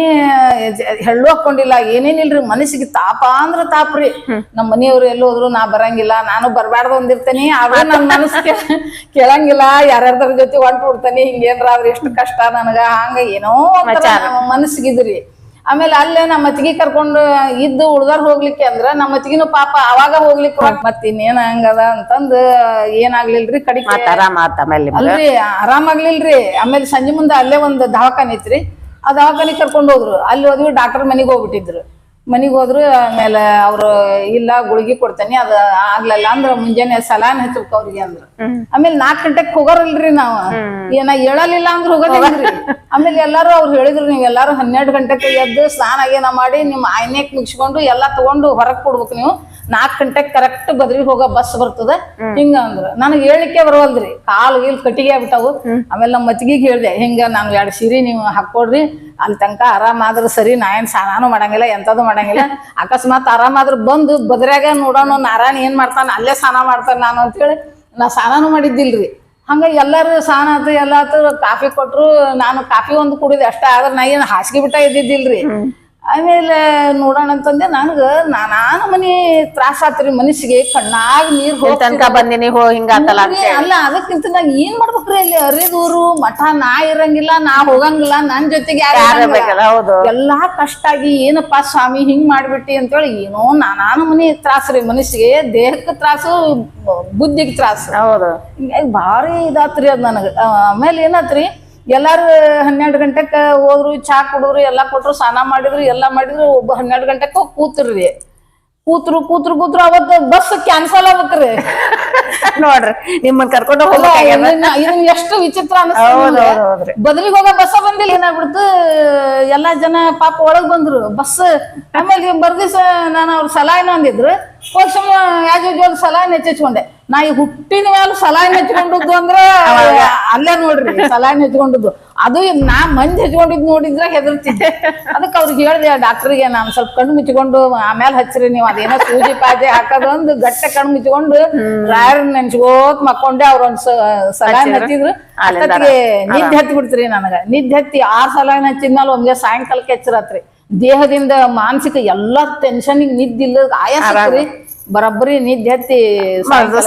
ಹೆಳ್ಳು ಹಾಕೊಂಡಿಲ್ಲ ಏನೇನಿಲ್ರಿ ಮನಸ್ಸಿಗೆ ತಾಪ ಅಂದ್ರ ತಾಪ್ರಿ ನಮ್ಮ ಮನೆಯವ್ರು ಎಲ್ಲಿ ಹೋದ್ರು ನಾ ಬರಂಗಿಲ್ಲ ನಾನು ಬರ್ಬಾರ್ದು ಅಂದಿರ್ತೇನಿ ಆದ್ರೆ ನನ್ ಮನಸ್ಸು ಕೇ- ಕೇಳಂಗಿಲ್ಲ ಯಾರ್ಯಾರ್ದ್ರ ಜೊತೆ ಹೊಂಟ್ ಬಿಡ್ತೇನಿ ಹಿಂಗೇನ್ರ ಆದ್ರೆ ಎಷ್ಟು ಕಷ್ಟ ನನಗ ಹಂಗ ಏನೋ ಮನಸ್ಸಿಗಿದ್ರಿ ಆಮೇಲೆ ಅಲ್ಲೇ ನಮ್ಮ ಅತ್ತಿಗೆ ಕರ್ಕೊಂಡು ಇದ್ದು ಉಳ್ದಾರ್ ಹೋಗ್ಲಿಕ್ಕೆ ಅಂದ್ರ ನಮ್ಮ ಅತ್ತಿಗಿನೂ ಪಾಪ ಅವಾಗ ಹೋಗ್ಲಿಕ್ಕೆ ಮತ್ ಇನ್ನೇನ್ ಹಂಗದ ಅಂತಂದ್ ಏನಾಗ್ಲಿಲ್ರಿ ಮತ್ತ ನಿಮ್ಗೆ? ಅಲ್ರಿ ಆರಾಮಾಗ್ಲಿಲ್ರಿ. ಆಮೇಲೆ ಸಂಜೆ ಮುಂದೆ ಅಲ್ಲೇ ಒಂದ್ ದವಾಖಾನೆ ಐತ್ರಿ. ಆ ದವಾಖಾನೆ ಕರ್ಕೊಂಡು ಹೋದ್ರು. ಅಲ್ಲಿ ಹೋದ್ವಿ ಡಾಕ್ಟರ್ ಮನೆಗೆ ಹೋಗ್ಬಿಟ್ಟಿದ್ರು. ಮನೆಗೆ ಹೋದ್ರು ಆಮೇಲೆ ಅವ್ರು ಇಲ್ಲ ಗುಳಿಗೆ ಕೊಡ್ತೇನೆ ಅದ ಆಗ್ಲಿಲ್ಲ ಅಂದ್ರ ಮುಂಜಾನೆ ಸಲಾನ್ ಹಚ್ಬೇಕು ಅವ್ರಿಗೆ ಅಂದ್ರ. ಆಮೇಲೆ ನಾಲ್ಕ್ ಗಂಟೆಗೆ ಹೋಗೋರಲ್ರಿ ನಾವ್. ಏನ ಹೇಳಲಿಲ್ಲ ಅಂದ್ರ ಹೋಗೋದಿಲ್ರಿ ಆಮೇಲೆ ಎಲ್ಲಾರು ಅವ್ರು ಹೇಳಿದ್ರು ನೀವ್ ಎಲ್ಲಾರು ಹನ್ನೆರಡು ಗಂಟೆಗೆ ಎದ್ದು ಸ್ನಾನ ಏನ ಮಾಡಿ ನಿಮ್ ಆಯ್ನೆಕ್ ಮುಗಿಸ್ಕೊಂಡು ಎಲ್ಲಾ ತಗೊಂಡು ಹೊರಗ್ ಕೊಡ್ಬೇಕು ನೀವು. ನಾಲ್ಕ್ ಗಂಟೆಗೆ ಕರೆಕ್ಟ್ ಬದ್ರಿ ಹೋಗೋ ಬಸ್ ಬರ್ತದ. ಹಿಂಗ ಅಂದ್ರ ನನಗ್ ಹೇಳಿಕೆ ಬರವಲ್ರಿ ಕಾಲು ಗೀಲ್ ಕಟ್ಟಿಗೆ ಆಗ್ಬಿಟ್ಟವು. ಆಮೇಲೆ ನಮ್ಮ ಮತ್ತಿಗೆ ಹೇಳ್ದೆ, ಹಿಂಗ ನಾನು ಎರಡು ಸೀರೆ ನೀವು ಹಾಕೊಡ್ರಿ ಅಲ್ಲಿ ತನಕ ಆರಾಮಾದ್ರ ಸರಿ, ನಾ ಏನ್ ಸ್ನಾನೂ ಮಾಡಂಗಿಲ್ಲ, ಎಂತದು ಮಾಡಂಗಿಲ್ಲ. ಅಕಸ್ಮಾತ್ ಆರಾಮಾದ್ರ ಬಂದು ಬದ್ರ್ಯಾಗ ನೋಡೋಣ ನಾರಾಯಣ ಏನ್ ಮಾಡ್ತಾನ, ಅಲ್ಲೇ ಸ್ನಾನ ಮಾಡ್ತಾನ ನಾನು ಅಂತೇಳಿ ನಾ ಸ್ನಾನೂ ಮಾಡಿದ್ದಿಲ್ರಿ. ಹಂಗ ಎಲ್ಲಾರು ಸ್ನಾನ ಆತು ಎಲ್ಲಾತು ಕಾಫಿ ಕೊಟ್ರು ನಾನು ಕಾಫಿ ಒಂದು ಕುಡಿದೆ ಅಷ್ಟ, ಆದ್ರೆ ನಾ ಏನ್ ಹಾಸಿಗೆ ಬಿಟ್ಟ ಇದ್ದಿದ್ದಿಲ್ರಿ. ಆಮೇಲೆ ನೋಡೋಣ ಅಂತಂದೆ ನನಗ ನಾನು ಮನಿ ತ್ರಾಸ ಆತ್ರಿ ಮನಸ್ಸಿಗೆ ಕಣ್ಣಾಗ ನೀರ್ ಹೋಗ್ ತನಕ ಬಂದಿನಿ ಹೋ ಹಿಂಗಾತಲ್ಲ ಅಲ್ಲ ಅದಕ್ಕಿಂತ ನಾ ಏನ್ ಮಾಡ್ಬೇಕ್ರಿ ಅಲ್ಲಿ? ಅರಿದೂರು ಮಠ ನಾ ಇರಂಗಿಲ್ಲ ನಾ ಹೋಗಂಗಿಲ್ಲ ನನ್ ಜೊತೆಗೆ ಯಾರು ಯಾರ ಬೇಕಲ್ಲ ಹೌದು. ಎಲ್ಲಾ ಕಷ್ಟ ಆಗಿ ಏನಪ್ಪಾ ಸ್ವಾಮಿ ಹಿಂಗ್ ಮಾಡ್ಬಿಟ್ಟಿ ಅಂತೇಳಿ ಏನೋ ನಾನು ಮನಿ ತ್ರಾಸ್ರಿ ಮನಸ್ಸಿಗೆ ದೇಹಕ್ಕೆ ತ್ರಾಸು ಬುದ್ಧಿಗೆ ತ್ರಾಸು. ಹೌದು. ಹಿಂಗಾಗಿ ಭಾರಿ ಇದಾತ್ರಿ ಅದ್ ನನಗ. ಆಮೇಲೆ ಏನಾತ್ರಿ ಎಲ್ಲಾರು ಹನ್ನೆರಡು ಗಂಟೆಕ ಹೋದ್ರು ಚಾ ಕುಡಿದ್ರು ಎಲ್ಲಾ ಕೊಟ್ರು ಸ್ನಾನ ಮಾಡಿದ್ರು ಎಲ್ಲಾ ಮಾಡಿದ್ರು ಒಬ್ಬ ಹನ್ನೆರಡು ಗಂಟೆಕ್ ಹೋಗಿ ಕೂತ್ರಿ ಕೂತ್ರು ಕೂತ್ರು ಕೂತ್ರು ಅವತ್ತು ಬಸ್ ಕ್ಯಾನ್ಸಲ್ ಆಗ್ಬೇಕ್ರಿ ನೋಡ್ರಿ ನಿಮ್ಮನ್ನ ಕರ್ಕೊಂಡು ಇದನ್ನ ಎಷ್ಟು ವಿಚಿತ್ರ ಅನಿಸ್ತದೆ ಬದಲಿಗೆ ಹೋಗ ಬಸ್ ಬಂದಿಲ್ಲ ಏನಾಗ್ಬಿಡ್ತು? ಎಲ್ಲಾ ಜನ ಪಾಪ ಒಳಗ್ ಬಂದ್ರು. ಬಸ್ ಆಮೇಲೆ ಬರ್ದಿಸ ನಾನು ಅವ್ರ ಸಲಾಯಿನ ಅಂದಿದ್ರು. ಹೋಗ್ ಸುಮ್ಮ ಯಾಜ್ ಸಲಹೆ ಹೆಚ್ಚಿಸ್ಕೊಂಡೆ ನಾ ಈ ಹುಟ್ಟಿನ ಮೇಲೆ ಸಲಾಯಿನ ಹಚ್ಕೊಂಡದ್ದು ಅಂದ್ರೆ ಅಲ್ಲೇ ನೋಡ್ರಿ ಸಲಾಯಿನ ಹಚ್ಕೊಂಡದ್ದು ಅದು ನಾ ಮಂದಿ ಹಚ್ಕೊಂಡಿದ್ ನೋಡಿದ್ರೆ ಹೆದರ್ತಿದ್ದೆ. ಅದಕ್ಕೆ ಅವ್ರಿಗೆ ಹೇಳ್ದೆ ಡಾಕ್ಟರ್ಗೆ ನಾನು ಸ್ವಲ್ಪ ಕಣ್ಣು ಮುಚ್ಕೊಂಡು ಆಮೇಲೆ ಹಚ್ಚ್ರಿ ನೀವು ಅದೇನೋ ಸೂಜಿ ಪಾಜೆ ಹಾಕೋದೊಂದು ಗಟ್ಟ ಕಣ್ಣು ಮುಚ್ಕೊಂಡು ರಾಯರ್ ನೆನ್ಸ್ಕೋತ್ ಮಕ್ಕೊಂಡೆ ಅವ್ರ ಒಂದ್ ಸಲಾಯಿನ ಹಚ್ಚಿದ್ರು. ಅದಕ್ಕೆ ನಿದ್ದೆ ಹತ್ತಿ ಬಿಡ್ತ್ರಿ ನನಗ. ನಿದ್ದೆ ಹತ್ತಿ ಆರ್ ಹಚ್ಚಿದ ಹಚ್ಚಿದ್ಮೇಲೆ ಒಂದೇ ಸಾಯಂಕಾಲಕ್ಕೆ ಹೆಚ್ಚಿರತ್ರಿ. ದೇಹದಿಂದ ಮಾನಸಿಕ ಎಲ್ಲಾ ಟೆನ್ಷನ್ ನಿದ್ದಿಲ್ಲ ಆಯಾಸಕ್ರಿ ಬರಬ್ಬರಿ ನಿದ್ದೆ ಹತ್ತಿ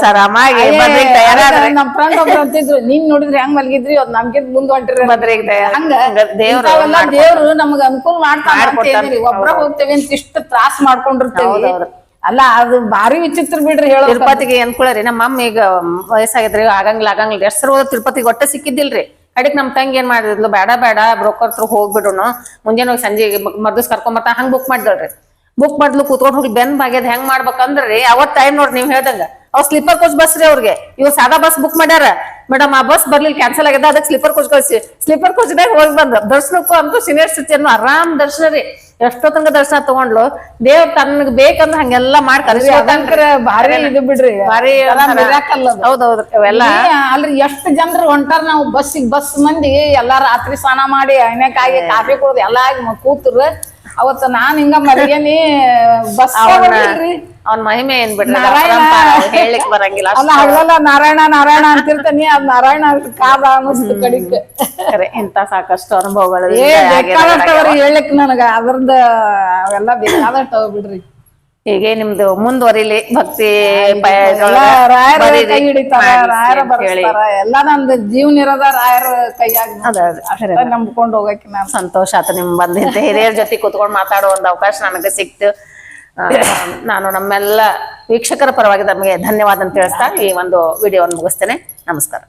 ಆರಾಮಾಗಿ ನಮ್ ಫ್ರೆಂಡ್ ಒಬ್ರು ಅಂತಿದ್ರು ನೀನ್ ನೋಡಿದ್ರೆ ಹೆಂಗ್ ಮಲಗಿದ್ರಿ? ಅದ್ ನಮ್ಗಿಂತ ಮುಂದ್ ಹೊಂಟಿರಿ ದೇವ್ರು ನಮ್ಗ ಅನುಕೂಲ ಮಾಡ್ತಾರ. ಒಬ್ರ ಹೋಗ್ತೇವೆ ಅಂತ ಇಷ್ಟ ತ್ರಾಸ ಮಾಡ್ಕೊಂಡಿರ್ತೇವೆ. ಅಲ್ಲ ಅದು ಭಾರಿ ವಿಚಿತ್ರ ಬಿಡ್ರಿ ಹೇಳ ತಿರುಪತಿಗೆ ರೀ? ನಮ್ಮ ಮಮ್ಮ ಈಗ ವಯಸ್ಸಾಗಿದ್ರಿ ಆಗಂಗಿಲ್ಲ ಆಗಂಗಿಲ್ಲ. ಎಷ್ಟ್ ಸರ್ವ ಹೋದ ತಿರುಪತಿಗೆ ಒಟ್ಟ ಸಿಕ್ಕಿದ್ದಿಲ್ರಿ. ಅಡಿಕ್ ನಮ್ ತಂಗಿ ಏನ್ ಮಾಡಿದ್ಲು? ಬೇಡ ಬೇಡ ಬ್ರೋಕರ್ ಹತ್ರ ಹೋಗ್ಬಿಡೋಣ. ಮುಂಜಾನೆ ಹೋಗಿ ಸಂಜೆ ಮರ್ದಿಸ್ ಕರ್ಕೊಂಬರ್ತಾ ಹಂಗ ಬುಕ್ ಮಾಡಿದಳ್ರಿ. ಬುಕ್ ಮಾಡ್ಲು ಕೂತ್ಕೊಂಡು ಹೋಗಿ ಬೆನ್ ಬಾಗ್ಯದ ಹೆಂಗ್ ಮಾಡ್ಬೇಕಂದ್ರಿ? ಅವತ್ ಟೈಮ್ ನೋಡ್ರಿ ನೀವ್ ಹೇಳ್ದಂಗ. ಅವ್ ಸ್ಲೀಪರ್ ಕೋಚ್ ಬಸ್ ರೀ ಅವ್ರಿಗೆ. ಇವ್ ಸಾದಾ ಬಸ್ ಬುಕ್ ಮಾಡ್ಯಾರ. ಮೇಡಮ್ ಆ ಬಸ್ ಬರ್ಲಿಲ್ಲ ಕ್ಯಾನ್ಸಲ್ ಆಗ್ಯದ ಅದಕ್ಕೆ ಸ್ಲೀಪರ್ ಕೋಚ್ ಕಳ್ಸಿ. ಸ್ಲೀಪರ್ ಕೋಚ್ ದಾಗ ಹೋಗಿ ಬಂದ ದರ್ಶನಕ್ಕೂ ಅಂತೂ ಸೀನಿಯರ್ ಸಿಟಿಯನ್ನು ಆರಾಮ್ ದರ್ಶನ ರೀ. ಎಷ್ಟೋ ತನಕ ದರ್ಶನ ತಗೊಂಡ್ಲು? ದೇವ್ ತನಗ್ ಬೇಕಂದ್ರ ಹಂಗೆಲ್ಲಾ ಮಾಡಿ ಭಾರಿ ಇದು ಬಿಡ್ರಿ. ಭಾರಿ ಅದೆಲ್ಲ miracle ಅದು. ಹೌದೌದು. ಅವೆಲ್ಲ ಅಲ್ರಿ ಎಷ್ಟು ಜನರು ಹೊಂಟಾರ ನಾವು ಬಸ್ಸಿಗೆ ಬಸ್ ಮಂದಿ ಎಲ್ಲಾ ರಾತ್ರಿ ಸ್ನಾನ ಮಾಡಿ ಅಣ್ಣಕ್ಕಾಗಿ ಕಾಫಿ ಕುಡ್ದು ಎಲ್ಲಾ ಕೂತ್ರು. ಅವತ್ತ ನಾನ್ ಹಿಂಗ ಮಲಗೇನಿ ಬಸ್ ಅವ್ನ ಮಹಿಮೆ ಏನ್ ಬಿಡ್ರಿ? ಹೇಳ್ಲಿಕ್ ಬರಂಗಿಲ್ಲ ಅಲ್ಲ ನಾರಾಯಣ ನಾರಾಯಣ ಅಂತಿರ್ತಾನಿ. ಅದ್ ನಾರಾಯಣ ಕಾದ ಅನ್ನಿಸ್ತು ಕಡಿಕ್. ಇಂತ ಸಾಕಷ್ಟು ಅನುಭವಗಳು ಹೇಳಕ್ ನನಗ ಅದ್ರದ್ದು ಅವೆಲ್ಲ ಬೇಕಾದಟ್ಟು ಬಿಡ್ರಿ. ಹೀಗೆ ನಿಮ್ದು ಮುಂದುವರಿಲಿ ಭಕ್ತಿ ಎಲ್ಲ ನಂದು ಜೀವನ ಇರೋದ ರಾಯರ ಕೈಯಾಗ ಅಷ್ಟ ಹೋಗಕ್ಕೆ ನಾನು. ಸಂತೋಷ ಆತ ನಿಮ್ ಬಂದಿಂತ ಹಿರಿಯರ ಜೊತೆ ಕುತ್ಕೊಂಡು ಮಾತಾಡೋ ಒಂದು ಅವಕಾಶ ನನಗೆ ಸಿಕ್ತು. ನಾನು ನಮ್ಮೆಲ್ಲ ವೀಕ್ಷಕರ ಪರವಾಗಿ ನಮಗೆ ಧನ್ಯವಾದ ಅಂತ ತಿಳಿಸ್ತಾ ಈ ಒಂದು ವಿಡಿಯೋವನ್ನು ಮುಗಿಸ್ತೇನೆ. ನಮಸ್ಕಾರ.